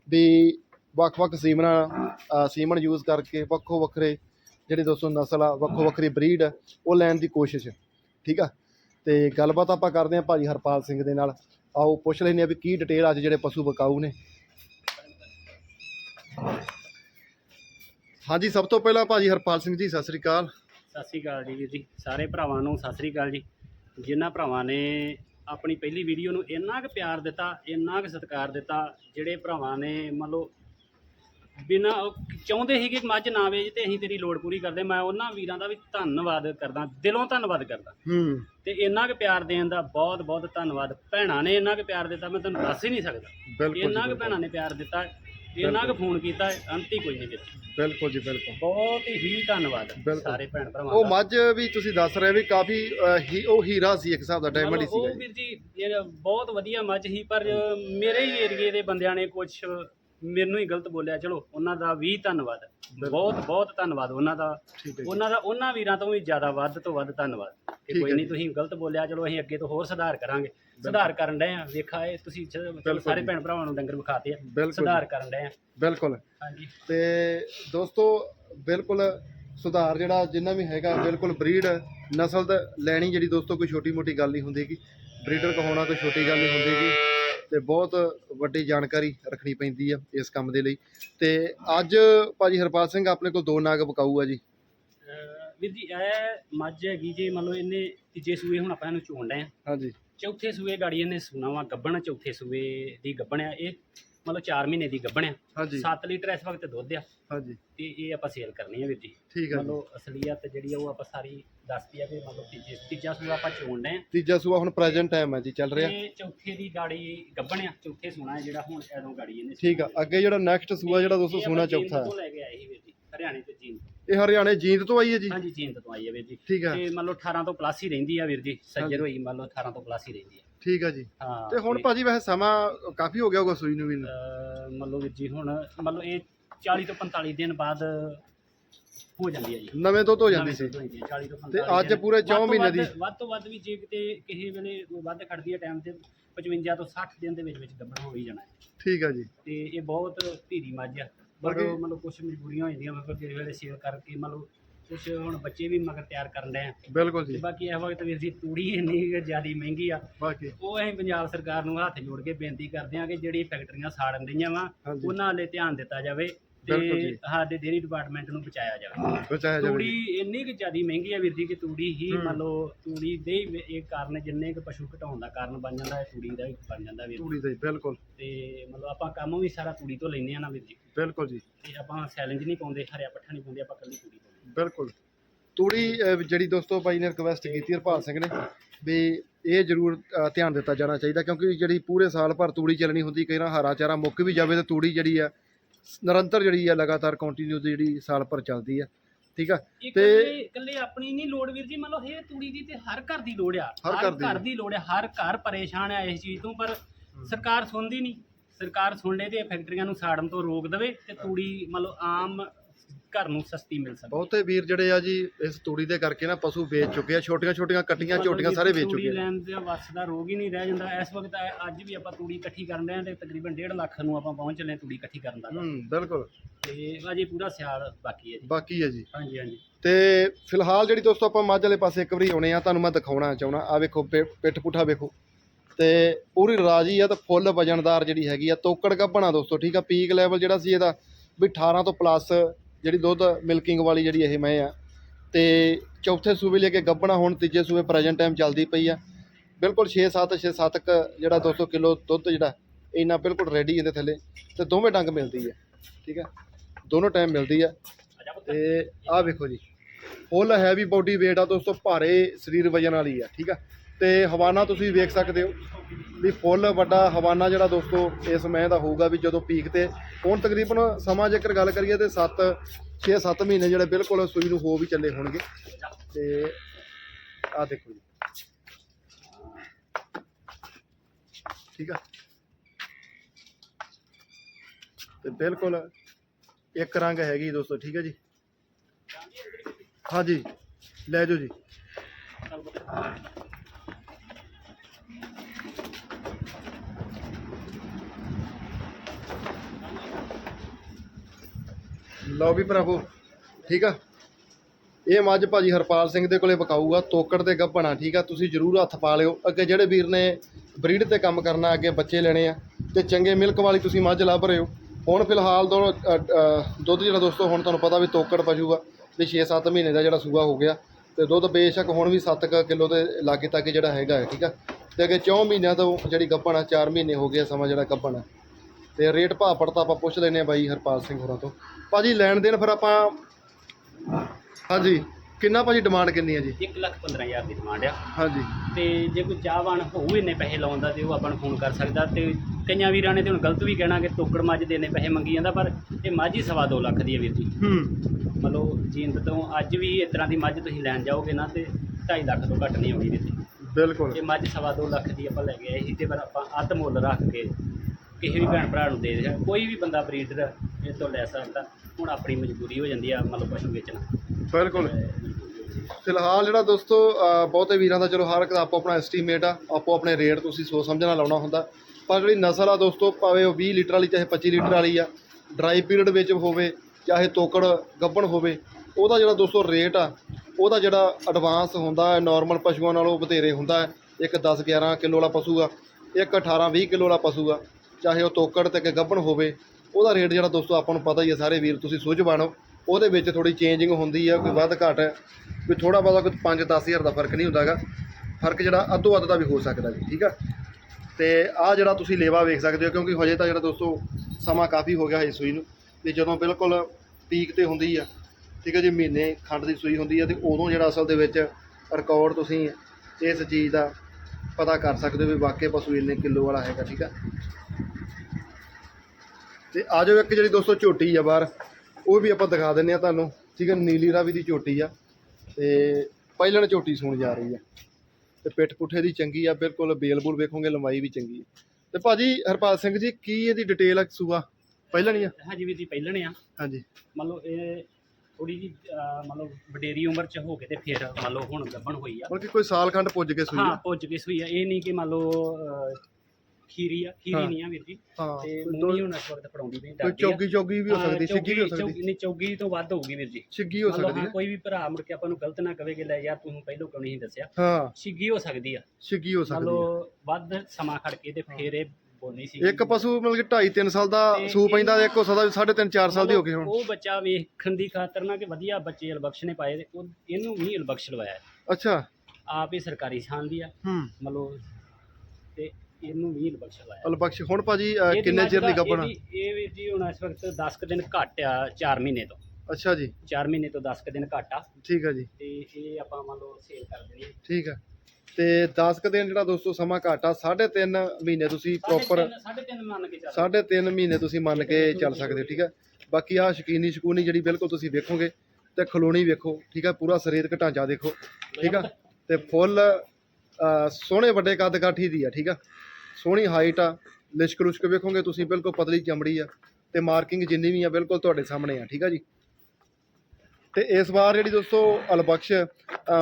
ਵੀ ਵੱਖ-ਵੱਖ ਸੀਮਨਾਂ ਸੀਮਨ ਯੂਜ਼ ਕਰਕੇ ਵੱਖੋ ਵੱਖਰੇ ਜਿਹੜੇ ਦੋਸਤੋ ਨਸਲ ਆ ਵੱਖੋ ਵੱਖਰੀ ਬਰੀਡ ਉਹ ਲੈਣ ਦੀ ਕੋਸ਼ਿਸ਼ ਠੀਕ ਆ? ਤੇ ਗੱਲਬਾਤ ਆਪਾਂ ਕਰਦੇ ਹਾਂ ਭਾਜੀ ਹਰਪਾਲ ਸਿੰਘ ਦੇ ਨਾਲ। ਆਓ ਪੁੱਛ ਲੈਂਦੇ ਆ ਵੀ ਕੀ ਡਿਟੇਲ ਅੱਜ ਜਿਹੜੇ ਪਸ਼ੂ ਬਕਾਊ ਨੇ। ਹਾਂਜੀ, ਸਭ ਤੋਂ ਪਹਿਲਾਂ ਭਾਜੀ ਹਰਪਾਲ ਸਿੰਘ ਜੀ, ਸਤਿ ਸ੍ਰੀ ਅਕਾਲ। ਸਤਿ ਸ੍ਰੀ ਅਕਾਲ ਜੀ ਵੀਰ ਜੀ, ਸਾਰੇ ਭਰਾਵਾਂ ਨੂੰ ਸਤਿ ਸ੍ਰੀ ਅਕਾਲ ਜੀ। ਜਿਨ੍ਹਾਂ ਭਰਾਵਾਂ ਨੇ ਆਪਣੀ ਪਹਿਲੀ ਵੀਡੀਓ ਨੂੰ ਇੰਨਾ ਕੁ ਪਿਆਰ ਦਿੱਤਾ, ਇੰਨਾ ਕੁ ਸਤਿਕਾਰ ਦਿੱਤਾ, ਜਿਹੜੇ ਭਰਾਵਾਂ ਨੇ ਮੰਨ ਲਓ ਬਿਨਾ ਚਾਹੁੰਦੇ ਸੀ ਕਿ ਮੱਝ ਨਾ ਵੇਚ ਤੇ ਅਸੀਂ ਤੇਰੀ ਲੋੜ ਪੂਰੀ ਕਰਦੇ। ਮੈਂ ਉਹਨਾਂ ਵੀਰਾਂ ਦਾ ਵੀ ਧੰਨਵਾਦ ਕਰਦਾ ਦਿਲੋਂ ਧੰਨਵਾਦ ਕਰਦਾ। ਹੂੰ। ਤੇ ਇੰਨਾ ਕੁ ਪਿਆਰ ਦੇਣ ਦਾ ਬਹੁਤ ਬਹੁਤ ਧੰਨਵਾਦ। ਭੈਣਾਂ ਨੇ ਇੰਨਾ ਕੁ ਪਿਆਰ ਦਿੱਤਾ ਮੈਂ ਤੁਹਾਨੂੰ ਦੱਸ ਹੀ ਨਹੀਂ ਸਕਦਾ। ਬਿਲਕੁਲ ਜੀ, ਇੰਨਾ ਕੁ ਬਿਲਕੁਲ। ਭੈਣਾਂ ਨੇ ਪਿਆਰ ਦਿੱਤਾ ਇੰਨਾ ਕੁ ਫੋਨ ਕੀਤਾ ਅੰਤ ਹੀ ਕੋਈ ਨਹੀਂ ਦਿੱਤੀ। ਬਿਲਕੁਲ ਜੀ ਬਿਲਕੁਲ। ਬਹੁਤ ਹੀ ਧੰਨਵਾਦ ਬਿਲਕੁਲ। ਸਾਰੇ ਭੈਣ ਭਰਾਵਾਂ ਉਹ ਦਾ। ਮੱਝ ਵੀ ਤੁਸੀਂ ਦੱਸ ਰਹੇ ਵੀ ਕਾਫੀ ਅ, ਹੀ ਉਹ ਹੀਰਾ ਸੀ ਇੱਕ ਹਿਸਾਬ ਦਾ ਡਾਇਮੰਡ ਹੀ ਉਹ ਜੀ। ਵੀਰ ਜੀ ਇਹ ਬਹੁਤ ਵਧੀਆ ਮੱਝ ਸੀ ਪਰ ਮੇਰੇ ਹੀ ਏਰੀਏ ਦੇ ਬੰਦਿਆਂ ਨੇ ਕੁਝ ਮੈਨੂੰ ਹੀ ਗਲਤ ਬੋਲਿਆ ਚਲੋ ਉਹਨਾਂ ਦਾ ਵੀ ਧੰਨਵਾਦ। ਬਹੁਤ ਬਹੁਤ ਧੰਨਵਾਦ ਉਹਨਾਂ ਦਾ। ਠੀਕ ਹੈ ਜੀ। ਉਹਨਾਂ ਦਾ ਉਹਨਾਂ ਵੀਰਾਂ ਤੋਂ ਵੀ ਜ਼ਿਆਦਾ ਵੱਧ ਤੋਂ ਵੱਧ ਧੰਨਵਾਦ। ਕਿ ਠੀਕ ਕੋਈ ਹੈ ਨਹੀਂ। ਤੁਸੀਂ ਗਲਤ ਬੋਲਿਆ ਚਲੋ ਅਸੀਂ ਅੱਗੇ ਤੋਂ ਹੋਰ ਸੁਧਾਰ ਕਰਾਂਗੇ। ਸੁਧਾਰ ਕਰਨ ਡਏ ਆ। ਵੇਖਾ ਇਹ ਤੁਸੀਂ ਬਿਲਕੁਲ ਸਾਰੇ ਜੀ। ਭੈਣ ਭਰਾਵਾਂ ਨੂੰ ਡੰਗਰ ਵਿਖਾਤੇ ਆ। ਬਿਲਕੁਲ ਸੁਧਾਰ ਕਰਨ ਡਏ ਆ। ਬਿਲਕੁਲ। ਹਾਂਜੀ। ਤੇ ਦੋਸਤੋ ਬਿਲਕੁਲ ਸੁਧਾਰ ਜਿਹੜਾ ਜਿੰਨਾ ਵੀ ਹੈਗਾ ਬਿਲਕੁਲ ਬਰੀਡ ਨਸਲ ਦਾ ਲੈਣੀ ਜਿਹੜੀ ਦੋਸਤੋ ਕੋਈ ਛੋਟੀ ਮੋਟੀ ਗੱਲ ਨਹੀਂ ਹੁੰਦੀ ਗੀ ਬਰੀਡਰ ਕਹਾਉਣਾ ਕੋਈ ਛੋਟੀ ਗੱਲ ਨਹੀਂ ਹੁੰਦੀ ਗੀ ਤੇ ਬਹੁਤ ਵੱਡੀ ਜਾਣਕਾਰੀ ਰੱਖਣੀ ਪੈਂਦੀ ਆ ਇਸ ਕੰਮ ਦੇ ਲਈ। ਤੇ ਅੱਜ ਭਾਜੀ ਹਰਪਾਲ ਸਿੰਘ ਆਪਣੇ ਕੋਲ ਦੋ ਨਾਗ ਬਕਾਊ ਆ ਜੀ। ਵੀਰ ਜੀ ਇਹ ਮੱਝ ਹੈਗੀ ਜੀ ਮੰਨ ਲਓ ਇਹਨੇ ਤੀਜੇ ਸੂਏ ਹੁਣ ਆਪਾਂ ਇਹਨੂੰ ਚੋਣ ਡਏ ਆ। ਹਾਂਜੀ। ਚੌਥੇ ਸੂਏ ਗਾੜੀ ਇਹਨੇ ਸੁਣਾ ਵਾ ਗੱਬਣ ਚੌਥੇ ਸੂਏ ਦੀ ਗੱਬਣ ਆ ਇਹ। ਮਤਲਬ 4 ਮਹੀਨੇ ਦੀ ਗੱਬਣ ਆ। ਹਾਂਜੀ। 7 ਲੀਟਰ ਇਸ ਵਕਤ ਦੁੱਧ ਆ। ਹਾਂਜੀ। ਤੇ ਇਹ ਆਪਾਂ ਸੇਲ ਕਰਨੀ ਆ ਵੀਰ ਜੀ। ਠੀਕ ਆ ਮਤਲਬ ਅਸਲੀਅਤ ਜਿਹੜੀ ਆ ਉਹ ਆਪਾਂ ਸਾਰੀ ਆ ਮਤਲਬ ਤੀਜੇ ਤੀਜਾ ਸੂਆ ਆਪਾਂ ਚੋਣ ਡਏ ਆ। ਤੀਜਾ ਸੂਆ ਹੁਣ ਪ੍ਰੈਜ਼ੈਂਟ ਟਾਈਮ ਹੈ ਜੀ ਚੱਲ ਰਿਹਾ। ਤੇ ਚੌਥੇ ਦੀ ਗਾੜੀ ਗੱਬਣ ਆ ਚੌਥੇ ਸੁਣਾ ਹੈ ਜਿਹੜਾ ਹੁਣ ਐਦੋਂ ਗਾੜੀ ਇਹਨੇ ਠੀਕ ਆ ਅੱਗੇ ਜਿਹੜਾ ਨੈਕਸਟ ਸੂਆ ਜਿਹੜਾ ਦੋਸਤੋ ਇਹ ਸੂਣਾ ਆਪਾਂ ਜੀਂਦ ਚੌਥਾ। ਤੋਂ ਲੈ ਕੇ ਆਏ ਸੀ ਵੀਰ ਜੀ ਹਰਿਆਣੇ ਤੇ ਜੀਂਦ ਇਹ ਹਰਿਆਣੇ ਜੀਂਦ ਤੋਂ ਆਈ ਹੈ ਜੀ? ਹਾਂਜੀ ਜੀਂਦ ਤੋਂ ਆਈ ਹੈ ਵੀਰ ਜੀ। ਠੀਕ ਆ। ਤੇ ਮੰਨ ਲਓ 18 ਤੋਂ ਪਲੱਸ ਹੀ ਰਹਿੰਦੀ ਆ ਵੀਰ ਜੀ ਸੱਜਰ ਹੋਈ ਮੰਨ ਲਓ 18 ਤੋਂ ਪਲੱਸ ਹੀ ਰਹਿੰਦੀ ਆ। ਠੀਕ ਆ ਜੀ। ਹਾਂ ਤੇ ਹੁਣ ਭਾਜੀ ਵੈਸੇ ਸਮਾਂ ਕਾਫੀ ਹੋ ਗਿਆ ਹੋਊਗਾ ਸੂਈ ਨੂੰ ਵੀ। ਅਹ ਮੰਨ ਲਓ ਵੀਰ ਜੀ ਹੁਣ ਮੰਨ ਲਓ ਇਹ 40 ਤੋਂ 45 ਦਿਨ ਬਾਅਦ ਹੋ ਜਾਂਦੀ ਹੈ ਜੀ। ਨਵੇਂ ਤੋਂ ਹੋ ਜਾਂਦੀ ਸੀ। ਨਵੇਂ ਦੁੱਧ ਹੁੰਦੀ ਹੈ, 40 ਤੋਂ 45 ਤੇ ਅੱਜ। ਪੂਰੇ ਵੱਧ ਚੌਂ ਤੋਂ ਮਹੀਨੇ ਵੱਧ- ਦੀ। ਵੱਧ ਤੋਂ ਵੱਧ ਵੀ ਜੇ ਕਿਤੇ ਕਿਸੇ ਵੇਲੇ ਵੱਧ ਖੜਦੀ ਹੈ ਟਾਈਮ ਤੇ 55 ਤੋਂ 60 ਦਿਨ ਦੇ ਵਿੱਚ ਵਿੱਚ ਗੱਭਣ ਹੋ ਹੀ ਜਾਣਾ ਹੈ। ਠੀਕ ਆ ਜੀ। ਤੇ ਇਹ ਬਹੁਤ ਧੀਰੀ ਮੱਝ ਆ। ਪਰ ਬਾਕੀ- ਮਤਲਬ ਕੁਝ ਮਜਬੂਰੀਆਂ ਹੋ ਜਾਂਦੀਆਂ ਮਤਲਬ ਕਿਸੇ ਵੇਲੇ ਸੇਲ ਕਰਕੇ ਮੰਨ ਲਓ ਕੁਝ ਹੁਣ ਬੱਚੇ ਵੀ ਮਗਰ ਤਿਆਰ ਕਰਨ ਡਏ ਆ। ਬਿਲਕੁਲ ਤੇ ਜੀ ਬਾਕੀ ਇਹ ਵਕਤ ਵੀਰ ਜੀ ਤੂੜੀ ਇੰਨੀ ਜ਼ਿਆਦਾ ਮਹਿੰਗੀ ਆ। ਬਾਕੀ। ਉਹ ਅਸੀਂ ਪੰਜਾਬ ਸਰਕਾਰ ਨੂੰ ਹੱਥ ਜੋੜ ਕੇ ਬੇਨਤੀ ਕਰਦੇ ਹਾਂ ਕਿ ਜਿਹੜੀ ਫੈਕਟਰੀਆਂ ਸਾੜਨ ਰਹੀਆਂ ਵਾ ਹਾਂਜੀ। ਉਹਨਾਂ ਵੱਲੇ ਧਿਆਨ ਦਿੱਤਾ ਜਾਵੇ। ਬਿਲਕੁਲ ਤੇ ਜੀ। ਸਾਡੇ ਡੇਰੀ ਡਿਪਾਰਟਮੈਂਟ ਨੂੰ ਬਚਾਇਆ ਜਾਵੇ। ਬਚਾਇਆ ਜਾਵੇ ਤੂੜੀ ਜੀ। ਇੰਨੀ ਕਿ ਜ਼ਿਆਦਾ ਮਹਿੰਗੀ ਆ ਵੀਰ ਜੀ ਕਿ ਤੂੜੀ ਹੀ ਹੂੰ। ਮੰਨ ਲਓ ਤੂੜੀ ਦੇ ਹੀ ਇਹ ਕਾਰਨ ਜਿੰਨੇ ਕੁ ਪਸ਼ੂ ਘਟਾਉਣ ਦਾ ਕਾਰਨ ਬਣ ਜਾਂਦਾ ਹੈ ਤੂੜੀ ਦਾ ਵੀ ਬਣ ਜਾਂਦਾ ਵੀਰ ਤੂੜੀ ਦਾ ਬਿਲਕੁਲ। ਤੇ ਮਤਲਬ ਆਪਾਂ ਕੰਮ ਵੀ ਸਾਰਾ ਤੂੜੀ ਤੋਂ ਲੈਂਦੇ ਆ ਨਾ ਵੀਰ ਜੀ। ਬਿਲਕੁਲ ਜੀ। ਤੇ ਆਪਾਂ ਸੈਲੰਜ ਨਹੀਂ ਪਾਉਂਦੇ ਹਰਿਆ ਪੱਠਾ ਨਹੀਂ ਪਾਉਂਦੇ ਆਪਾਂ ਕੱਲੀ ਤੂੜੀ ਪਾਉਂਦੇ। ਬਿਲਕੁਲ। ਤੂੜੀ ਅਹ, ਜਿਹੜੀ ਦੋਸਤੋ ਭਾਈ ਨੇ ਰਿਕਵੈਸਟ ਕੀਤੀ ਹਰਪਾਲ ਸਿੰਘ ਨੇ ਵੀ ਇਹ ਜ਼ਰੂਰ ਅਹ, ਧਿਆਨ ਦਿੱਤਾ ਜਾਣਾ ਚਾਹੀਦਾ ਕਿਉਂਕਿ ਜਿਹੜੀ ਪੂਰੇ ਸਾਲ ਭਰ ਤੂੜੀ ਚੱਲਣੀ ਹੁੰਦੀ ਕਈ ਵਾਰ ਹਰਾ ਚਾਰਾ ਮੁੱਕ ਵੀ ਜਾਵੇ ਤੇ ਤੂੜੀ ਜਿਹੜੀ ਆ ਨਿਰੰਤਰ ਜਿਹੜੀ ਆ ਲਗਾਤਾਰ ਕੰਟੀਨਿਊ ਜਿਹੜੀ ਸਾਲ ਭਰ ਚੱਲਦੀ ਆ ਠੀਕ ਆ? ਤੇ- ਇਕੱਲੇ ਆਪਣੀ ਨਹੀਂ ਲੋੜ ਵੀਰ ਜੀ ਮੰਨ ਲਓ ਇਹ ਤੂੜੀ ਦੀ ਤੇ ਹਰ ਘਰ ਦੀ ਲੋੜ ਆ। ਹਰ ਘਰ ਦੀ ਘਰ ਦੀ ਲੋੜ ਆ ਹਰ ਘਰ ਪਰੇਸ਼ਾਨ ਆ ਇਸ ਚੀਜ਼ ਤੋਂ ਪਰ ਸਰਕਾਰ ਸੁਣਦੀ ਨਹੀਂ। ਸਰਕਾਰ ਸੁਣ ਲੇ ਤੇ ਫੈਕਟਰੀਆਂ ਨੂੰ ਸਾੜਨ ਤੋਂ ਰੋਕ ਦੇਵੇ ਤੇ ਤੂੜੀ ਮੰਨ ਲਓ ਆਮ ਘਰ ਨੂੰ ਸਸਤੀ ਮਿਲ ਸਕੇ। ਬਹੁਤੇ ਵੀਰ ਜਿਹੜੇ ਆ ਜੀ ਇਸ ਤੂੜੀ ਦੇ ਕਰਕੇ ਨਾ ਪਸ਼ੂ ਵੇਚ ਚੁੱਕੇ ਆ ਛੋਟੀਆਂ ਛੋਟੀਆਂ ਕੱਟੀਆਂ ਝੋਟੀਆਂ ਸਾਰੇ ਵੇਚ ਤੂੜੀ ਚੁੱਕੇ ਆ। ਲੈਣ ਦਾ ਵਸ ਦਾ ਰੋਗ ਹੀ ਨਹੀਂ ਰਹਿ ਜਾਂਦਾ। ਇਸ ਵਕਤ ਅੱਜ ਵੀ ਆਪਾਂ ਤੂੜੀ ਇਕੱਠੀ ਕਰਨ ਰਹੇ ਹਾਂ ਤੇ ਤਕਰੀਬਨ 1.5 ਲੱਖ ਨੂੰ ਆਪਾਂ ਪਹੁੰਚ ਚੱਲੇ ਤੂੜੀ ਇਕੱਠੀ ਕਰਨ ਦਾ। ਹੂੰ ਬਿਲਕੁਲ। ਤੇ ਅਜੇ ਪੂਰਾ ਸਿਆਲ ਬਾਕੀ ਹੈ ਜੀ। ਬਾਕੀ ਹੈ ਜੀ। ਹਾਂਜੀ ਹਾਂਜੀ। ਤੇ ਫਿਲਹਾਲ ਜਿਹੜੀ ਦੋਸਤੋ ਆਪਾਂ ਮੱਝ ਵਾਲੇ ਪਾਸੇ ਇੱਕ ਵਾਰੀ ਆਉਣੇ ਆ ਤੁਹਾਨੂੰ ਮੈਂ ਦਿਖਾਉਣਾ ਚਾਹਣਾ ਆ ਵੇਖੋ ਪਿ- ਪਿੱਠ ਪੁੱਠਾ ਵੇਖੋ। ਤੇ ਪੂਰੀ ਰਾਜੀ ਆ ਤਾਂ ਫੁੱਲ ਵਜਨਦਾਰ ਜਿਹੜੀ ਹੈਗੀ ਆ ਤੋਕੜ ਗੱਭਣਾ ਦੋਸਤੋ ਠੀਕ ਆ? ਪੀਕ ਲੈਵਲ ਜਿਹੜਾ ਸੀ ਇਹਦਾ ਵੀ 18 ਤੋਂ ਪਲੱਸ ਜਿਹੜੀ ਦੁੱਧ ਮਿਲਕਿੰਗ ਵਾਲੀ ਜਿਹੜੀ ਇਹ ਮੈਂ ਆ। ਤੇ ਚੌਥੇ ਸੂਬੇ ਲੈ ਕੇ ਗੱਭਣਾ ਹੁਣ, ਤੀਜੇ ਸੂਬੇ ਪ੍ਰੈਜ਼ੈਂਟ ਟਾਈਮ ਚੱਲਦੀ ਪਈ ਆ। ਬਿਲਕੁਲ 6-7 6-7 ਕ ਜਿਹੜਾ 200 ਕਿਲੋ ਦੁੱਧ ਜਿਹੜਾ, ਇੰਨਾ ਬਿਲਕੁਲ ਰੈਡੀ ਇਹਦੇ ਥੱਲੇ। ਤੇ ਦੋਵੇਂ ਡੰਗ ਮਿਲਦੀ ਹੈ ਠੀਕ ਹੈ ਦੋਨੋਂ ਟਾਈਮ ਮਿਲਦੀ ਆ। ਆਜਾ ਤੇ ਆਹ ਵੇਖੋ ਜੀ ਫੁੱਲ ਹੈਵੀ ਬੋਡੀ weight ਆ ਦੋਸਤੋ, ਭਾਰੇ ਸਰੀਰ ਵਜਨ ਵਾਲੀ ਆ, ਠੀਕ ਆ? ਤੇ ਹਵਾਨਾ ਤੁਸੀਂ ਵੇਖ ਸਕਦੇ ਹੋ ਵੀ ਫੁੱਲ ਵੱਡਾ ਹਵਾਨਾ ਜਿਹੜਾ ਦੋਸਤੋ ਇਸ ਮਹਿ ਦਾ ਹੋਊਗਾ ਵੀ ਜਦੋਂ ਪੀਕ ਤੇ ਹੁਣ ਤਕਰੀਬਨ ਸਮਾਂ ਜੇਕਰ ਗੱਲ ਕਰੀਏ ਤੇ 7 6-7 ਮਹੀਨੇ ਜਿਹੜੇ ਬਿਲਕੁਲ ਸੂਈ ਨੂੰ ਹੋ ਵੀ ਚੱਲੇ ਹੋਣਗੇ। ਤੇ ਆਹ ਦੇਖੋ ਜੀ। ਠੀਕ ਆ? ਤੇ ਬਿਲਕੁਲ ਇੱਕ ਰੰਗ ਹੈਗੀ ਦੋਸਤੋ, ਠੀਕ ਹੈ ਜੀ? ਹਾਂਜੀ, ਲੈ ਜਾਓ ਜੀ। ਲਓ ਵੀ ਭਰਾਵੋ ਠੀਕ ਆ? ਇਹ ਮੱਝ ਭਾਜੀ ਹਰਪਾਲ ਸਿੰਘ ਦੇ ਕੋਲੇ ਬਕਾਊਗਾ ਤੋਕੜ ਤੇ ਗੱਭਣਾ ਠੀਕ ਆ? ਤੁਸੀਂ ਜਰੂਰ ਹੱਥ ਪਾ ਲਿਓ। ਅੱਗੇ ਜਿਹੜੇ ਵੀਰ ਨੇ ਬਰੀਡ ਤੇ ਕੰਮ ਕਰਨਾ ਅੱਗੇ ਬੱਚੇ ਲੈਣੇ ਆ ਤੇ ਚੰਗੇ ਮਿਲਕ ਵਾਲੀ ਤੁਸੀਂ ਮੱਝ ਲੱਭ ਰਹੇ ਹੋ। ਹੁਣ ਫਿਲਹਾਲ ਦੋ ਦੁੱਧ ਜਿਹੜਾ ਦੋਸਤੋ ਹੁਣ ਤੁਹਾਨੂੰ ਪਤਾ ਵੀ ਤੋਕੜ ਪਸ਼ੂ ਵੀ 6-7 ਮਹੀਨੇ ਦਾ ਜਿਹੜਾ ਸੂਆ ਹੋ ਗਿਆ ਤੇ ਦੁੱਧ ਬੇਸ਼ੱਕ ਹੁਣ ਵੀ 7 ਕਿਲੋ ਦੇ ਲਾਗੇ ਤੱਕ ਜਿਹੜਾ ਹੈਗਾ ਹੈ, ਠੀਕ ਆ? ਤੇ ਅੱਗੇ 4 ਮਹੀਨਿਆਂ ਤੋਂ ਜਿਹੜੀ ਗੱਭਣ ਆ 4 ਮਹੀਨੇ ਹੋ ਗਏ ਸਮਾਂ ਜਿਹੜਾ ਗੱਭਣ। ਆ ਤੇ ਰੇਟ ਭਾਅ ਪੜਤਾ ਆਪਾਂ ਪੁੱਛ ਲੈਨੇ ਆ ਬਾਈ ਹਰਪਾਲ ਸਿੰਘ ਹੋਰਾਂ ਤੋਂ। ਭਾਜੀ ਲੈਣ ਦੇਣ ਫਿਰ ਆਪਾਂ ਹਾਂਜੀ ਕਿੰਨਾ ਭਾਜੀ ਡਿਮਾਂਡ ਕਿੰਨੀ ਹੈ ਜੀ? 1 ਲੱਖ 15000 ਦੀ ਡਿਮਾਂਡ ਆ। ਹਾਂਜੀ। ਤੇ ਜੇ ਕੋਈ ਚਾਹਵਾਨ ਹੋਊ ਇੰਨੇ ਪੈਸੇ ਲਾਉਂਦਾ ਤੇ ਉਹ ਆਪਾਂ ਨੂੰ ਫੋਨ ਕਰ ਸਕਦਾ। ਤੇ ਕਈਆਂ ਵੀਰਾਂ ਨੇ ਤੇ ਹੁਣ ਗਲਤ ਵੀ ਕਹਿਣਾ ਕਿ ਤੋਕੜ ਮੱਝ ਦੇ ਇੰਨੇ ਪੈਸੇ ਮੰਗੀ ਜਾਂਦਾ ਪਰ ਇਹ ਮੱਝ ਹੀ ਸਵਾ ਦੋ ਲੱਖ ਦੀ ਹੈ ਵੀਰ ਜੀ। ਹੂੰ। ਮਤਲਬ ਜੀਂਦ ਤੋਂ ਅੱਜ ਵੀ ਇਸ ਤਰ੍ਹਾਂ ਦੀ ਮੱਝ ਤੁਸੀਂ ਲੈਣ ਜਾਓਗੇ ਨਾ ਤੇ 2.5 ਲੱਖ ਤੋਂ ਘੱਟ ਨਹੀਂ ਆਉਣੀ ਵੀਰ ਜੀ। ਬਿਲਕੁਲ। ਇਹ ਮੱਝ ਸਵਾ ਦੋ ਲੱਖ ਦੀ ਆਪਾਂ ਲੈ ਕੇ ਆਏ ਸੀ ਤੇ ਪਰ ਆਪਾਂ ਅੱਧ ਮੁੱਲ ਰੱਖ ਕੇ ਕਿਸੇ ਵੀ ਭੈਣ ਭਰਾ ਨੂੰ ਦੇ ਦਿਆ ਕੋਈ ਵੀ ਬੰਦਾ ਬਰੀਡਰ ਇਹ ਤੋਂ ਲੈ ਸਕਦਾ ਹੁਣ ਆਪਣੀ ਮਜਬੂਰੀ ਹੋ ਜਾਂਦੀ ਆ ਮਤਲਬ ਪਸ਼ੂ ਵੇਚਣਾ। ਬਿਲਕੁਲ। ਫਿਲਹਾਲ ਜਿਹੜਾ ਦੋਸਤੋ ਅਹ ਬਹੁਤੇ ਵੀਰਾਂ ਦਾ ਚਲੋ ਹਰ ਇੱਕ ਦਾ ਆਪੋ ਆਪਣਾ ਐਸਟੀਮੇਟ ਆ ਆਪੋ ਆਪਣੇ ਰੇਟ ਤੁਸੀਂ ਸੋਚ ਸਮਝ ਨਾਲ ਲਾਉਣਾ ਹੁੰਦਾ। ਪਰ ਜਿਹੜੀ ਨਸਲ ਆ ਦੋਸਤੋ ਭਾਵੇਂ ਉਹ 20 ਲੀਟਰ ਵਾਲੀ ਚਾਹੇ 25 ਲੀਟਰ ਵਾਲੀ ਆ ਡਰਾਈ ਪੀਰੀਅਡ ਵਿੱਚ ਹੋਵੇ ਚਾਹੇ ਤੋਕੜ ਗੱਭਣ ਹੋਵੇ ਉਹਦਾ ਜਿਹੜਾ ਦੋਸਤੋ ਰੇਟ ਆ ਉਹਦਾ ਜਿਹੜਾ ਐਡਵਾਂਸ ਹੁੰਦਾ ਹੈ ਨਾਰਮਲ ਪਸ਼ੂਆਂ ਨਾਲੋਂ ਬਥੇਰੇ ਹੁੰਦਾ ਹੈ। ਇੱਕ 10 11 ਕਿਲੋ ਵਾਲਾ ਪਸ਼ੂ ਆ ਇੱਕ 18 20 ਕਿਲੋ ਵਾਲਾ ਪਸ਼ੂ ਆ। ਚਾਹੇ ਉਹ ਤੋਕੜ ਤੇ ਕਿ ਗੱਭਣ ਹੋਵੇ, ਉਹਦਾ ਰੇਟ ਜਿਹੜਾ ਦੋਸਤੋ ਆਪਾਂ ਨੂੰ ਪਤਾ ਹੀ ਹੈ ਸਾਰੇ ਵੀਰ, ਤੁਸੀਂ ਸੁਝ ਬਾਣੋ ਉਹਦੇ ਵਿੱਚ ਥੋੜੀ ਚੇਂਜਿੰਗ ਹੁੰਦੀ ਆ, ਕੋਈ ਵੱਧ ਘੱਟ, ਕੋਈ ਥੋੜਾ ਬਹੁਤਾ ਕੋਈ 5 ਹਜ਼ਾਰ ਦਾ ਫ਼ਰਕ ਨਹੀਂ ਹੁੰਦਾਗਾ। ਫ਼ਰਕ ਜਿਹੜਾ ਅੱਧੋ ਅੱਧ ਦਾ ਵੀ ਹੋ ਸਕਦਾ ਜੀ, ਠੀਕ ਆ? ਤੇ ਆ ਜਿਹੜਾ ਤੁਸੀਂ ਲੇਵਾ ਵੇਖ ਸਕਦੇ ਹੋ, ਕਿਉਂਕਿ ਹਜੇ ਤਾਂ ਜਿਹੜਾ ਦੋਸਤੋ ਸਮਾਂ ਕਾਫੀ ਹੋ ਗਿਆ ਹੈ ਸੂਈ ਨੂੰ। ਤੇ ਜਦੋਂ ਬਿਲਕੁਲ ਪੀਕ ਤੇ ਹੁੰਦੀ ਆ, ਠੀਕ ਹੈ ਜੀ, ਮਹੀਨੇ ਖੰਡ ਦੀ ਸੂਈ ਹੁੰਦੀ ਆ, ਤੇ ਉਦੋਂ ਜਿਹੜਾ ਅਸਲ ਦੇ ਵਿੱਚ ਰਿਕਾਰਡ ਤੁਸੀਂ ਇਸ ਚੀਜ਼ ਦਾ ਪਤਾ ਕਰ ਸਕਦੇ ਹੋ ਵੀ ਵਾਕਈ ਪਸ਼ੂ ਇੰਨੇ ਕਿਲੋ ਵਾਲਾ ਹੈਗਾ, ਠੀਕ ਆ? ਤੇ ਆ ਜਾਓ ਇੱਕ ਜਿਹੜੀ ਦੋਸਤੋ ਝੋਟੀ ਆ ਬਾਹਰ ਉਹ ਵੀ ਆਪਾਂ ਦਿਖਾ ਦਿੰਨੇ ਆ ਤੁਹਾਨੂੰ। ਠੀਕ ਹੈ ਨੀਲੀ ਰਾਵੀ ਦੀ ਝੋਟੀ ਆ। ਤੇ ਪਹਿਲਣ ਝੋਟੀ ਸੂਣ ਜਾ ਰਹੀ ਆ। ਤੇ ਪਿੱਠ ਪੁੱਠੇ ਦੀ ਚੰਗੀ ਆ ਬਿਲਕੁਲ ਬੇਲ ਬੂਲ ਵੇਖੋਗੇ ਲੰਬਾਈ ਵੀ ਚੰਗੀ ਆ। ਤੇ ਭਾਜੀ ਹਰਪਾਲ ਸਿੰਘ ਜੀ ਕੀ ਇਹਦੀ ਡਿਟੇਲ ਆ ਸੂਆ? ਪਹਿਲਣ ਹੀ ਆ? ਹਾਂਜੀ ਵੀਰ ਜੀ ਪਹਿਲਣੇ ਆ। ਹਾਂਜੀ। ਮੰਨ ਲਓ ਇਹ ਥੋੜੀ ਜੀ ਮੰਨ ਲਓ ਵਡੇਰੀ ਉਮਰ ਚ ਹੋ ਕੇ ਤੇ ਫਿਰ ਮੰਨ ਲਓ ਹੁਣ ਗੱਭਣ ਹੋਈ ਆ। ਬਲਕਿ ਕੋਈ ਸਾਲ ਖੰਡ ਪੁੱਜ ਕੇ ਸੂਈ ਹਾਂ ਆ ਪੁੱਜ ਕੇ ਸੂਈ ਆ। ਇਹ ਨਹੀਂ ਕਿ ਮੰਨ ਲਓ ਖੀਰੀ ਆ ਖੀਰੀ ਹਾਂ। ਨਹੀਂ ਆ ਵੀਰ ਜੀ। ਹਾਂ ਤੇ ਕੋਈ ਮੂੰਹ ਹੀ ਹੁਣ ਇਸ ਵਕਤ ਫੜਾਉਂਦੀ ਪਈ ਕੋਈ। ਚੌਗੀ ਚੌਗੀ ਵੀ ਹੋ ਸਕਦੀ ਛਿੱਗੀ ਵੀ ਹੋ ਸਕਦੀ। ਨਹੀਂ ਚੌਗੀ ਤੋਂ ਵੱਧ ਹੋਊਗੀ ਵੀਰ ਜੀ। ਛਿੱਗੀ ਹੋ ਮੰਨ ਲਓ ਸਕਦੀ ਹਾਂ ਹੈ। ਕੋਈ ਵੀ ਭਰਾ ਮੁੜ ਕੇ ਆਪਾਂ ਨੂੰ ਗਲਤ ਨਾ ਕਵੇ ਕਿ ਲੈ ਯਾਰ ਤੂੰ ਪਹਿਲੋਂ ਕਿਉਂ ਨਹੀਂ ਦੱਸਿਆ? ਹਾਂ। ਛਿੱਗੀ ਹੋ ਸਕਦੀ ਆ। ਛਿੱਗੀ ਹੋ ਮੰਨ ਸਕਦੀ ਹੈ। ਲਓ ਵੱਧ ਸਮਾਂ ਖੜ ਕੇ ਤੇ ਫੇਰ ਇਹ ਸੀ। ਇੱਕ ਪਸ਼ੂ ਮਤਲਬ ਕਿ 2.5 3 ਸਾਲ ਦਾ ਤੇ ਸੂ ਪੈਂਦਾ ਇੱਕ ਹੋ ਸਕਦਾ 3.5 4 ਸਾਲ ਦੀ ਹੋ ਗਈ ਹੁਣ। ਉਹ ਬੱਚਾ ਵੇਖਣ ਦੀ ਖਾਤਰ ਨਾ ਕਿ ਵਧੀਆ ਬੱਚੇ ਅਲਬਖਸ਼ ਨੇ ਪਾਏ ਤੇ ਉਹ ਇਹਨੂੰ ਵੀ ਅਲਬਖਸ਼ ਲਵਾਇਆ। ਹੈ। ਅੱਛਾ। ਆਪ ਹੀ ਸਰਕਾਰੀ ਛਾਂ ਦੀ ਆ। ਹੂੰ। ਮਤਲਬ ਤੇ ਇਹਨੂੰ ਵੀ ਅਲਬਖਸ਼ ਲਵਾਇਆ ਅਲਬਖਸ਼ ਹੁਣ ਭਾਜੀ ਅਹ, ਇਹਦੀ ਕਿੰਨੇ ਮੱਝ ਚਿਰ ਦੀ ਇਹਦੀ- ਇਹ ਵੀ ਜੀ ਹੁਣ ਇਸ ਵਕਤ 10 ਕੁ ਦਿਨ ਘੱਟ ਆ 4 ਮਹੀਨੇ ਤੋਂ। ਅੱਛਾ ਜੀ। 4 ਮਹੀਨੇ ਤੋਂ 10 ਕੁ ਦਿਨ ਘੱਟ ਆ। ਠੀਕ ਹੈ ਜੀ। ਤੇ ਇਹ ਆਪਾਂ ਮੰਨ ਲਓ ਸੇਲ ਕਰ ਦੇਣੀ ਹੈ ਠੀਕ ਹੈ ਤੇ 10 ਕ ਦਿਨ ਜਿਹੜਾ ਦੋਸਤੋ ਸਮਾਂ ਘਾਟਾ 3.5 ਮਹੀਨੇ ਤੁਸੀਂ ਪ੍ਰੋਪਰ 3.5 ਮੰਨ ਕੇ ਚੱਲ। 3.5 ਮਹੀਨੇ ਤੁਸੀਂ ਮੰਨ ਕੇ ਚੱਲ ਸਕਦੇ ਹੋ ਠੀਕ ਹੈ ਬਾਕੀ ਆ ਸ਼ਕੀਨੀ ਸ਼ਕੂਨੀ ਜਿਹੜੀ ਬਿਲਕੁਲ ਤੁਸੀਂ ਵੇਖੋਗੇ ਤੇ ਖਲੋਣੀ ਵੇਖੋ ਠੀਕ ਹੈ ਪੂਰਾ ਸਰੀਰਕ ਢਾਂਚਾ ਦੇਖੋ ਠੀਕ ਆ। ਤੇ ਫੁੱਲ ਅਹ, ਸੋਹਣੇ ਵੱਡੇ ਕੱਦ ਕਾਠੀ ਦੀ ਆ ਠੀਕ ਆ। ਸੋਹਣੀ ਹਾਈਟ ਆ ਲਿਸ਼ਕ ਲੁਸ਼ਕ ਵੇਖੋਗੇ ਤੁਸੀਂ, ਬਿਲਕੁਲ ਪਤਲੀ ਚਮੜੀ ਆ ਤੇ ਮਾਰਕਿੰਗ ਜਿੰਨੀ ਵੀ ਆ, ਬਿਲਕੁਲ ਤੁਹਾਡੇ ਸਾਹਮਣੇ ਆ, ਠੀਕ ਆ ਜੀ? ਤੇ ਇਸ ਵਾਰ ਜਿਹੜੀ ਦੋਸਤੋ ਅਲਬਖਸ਼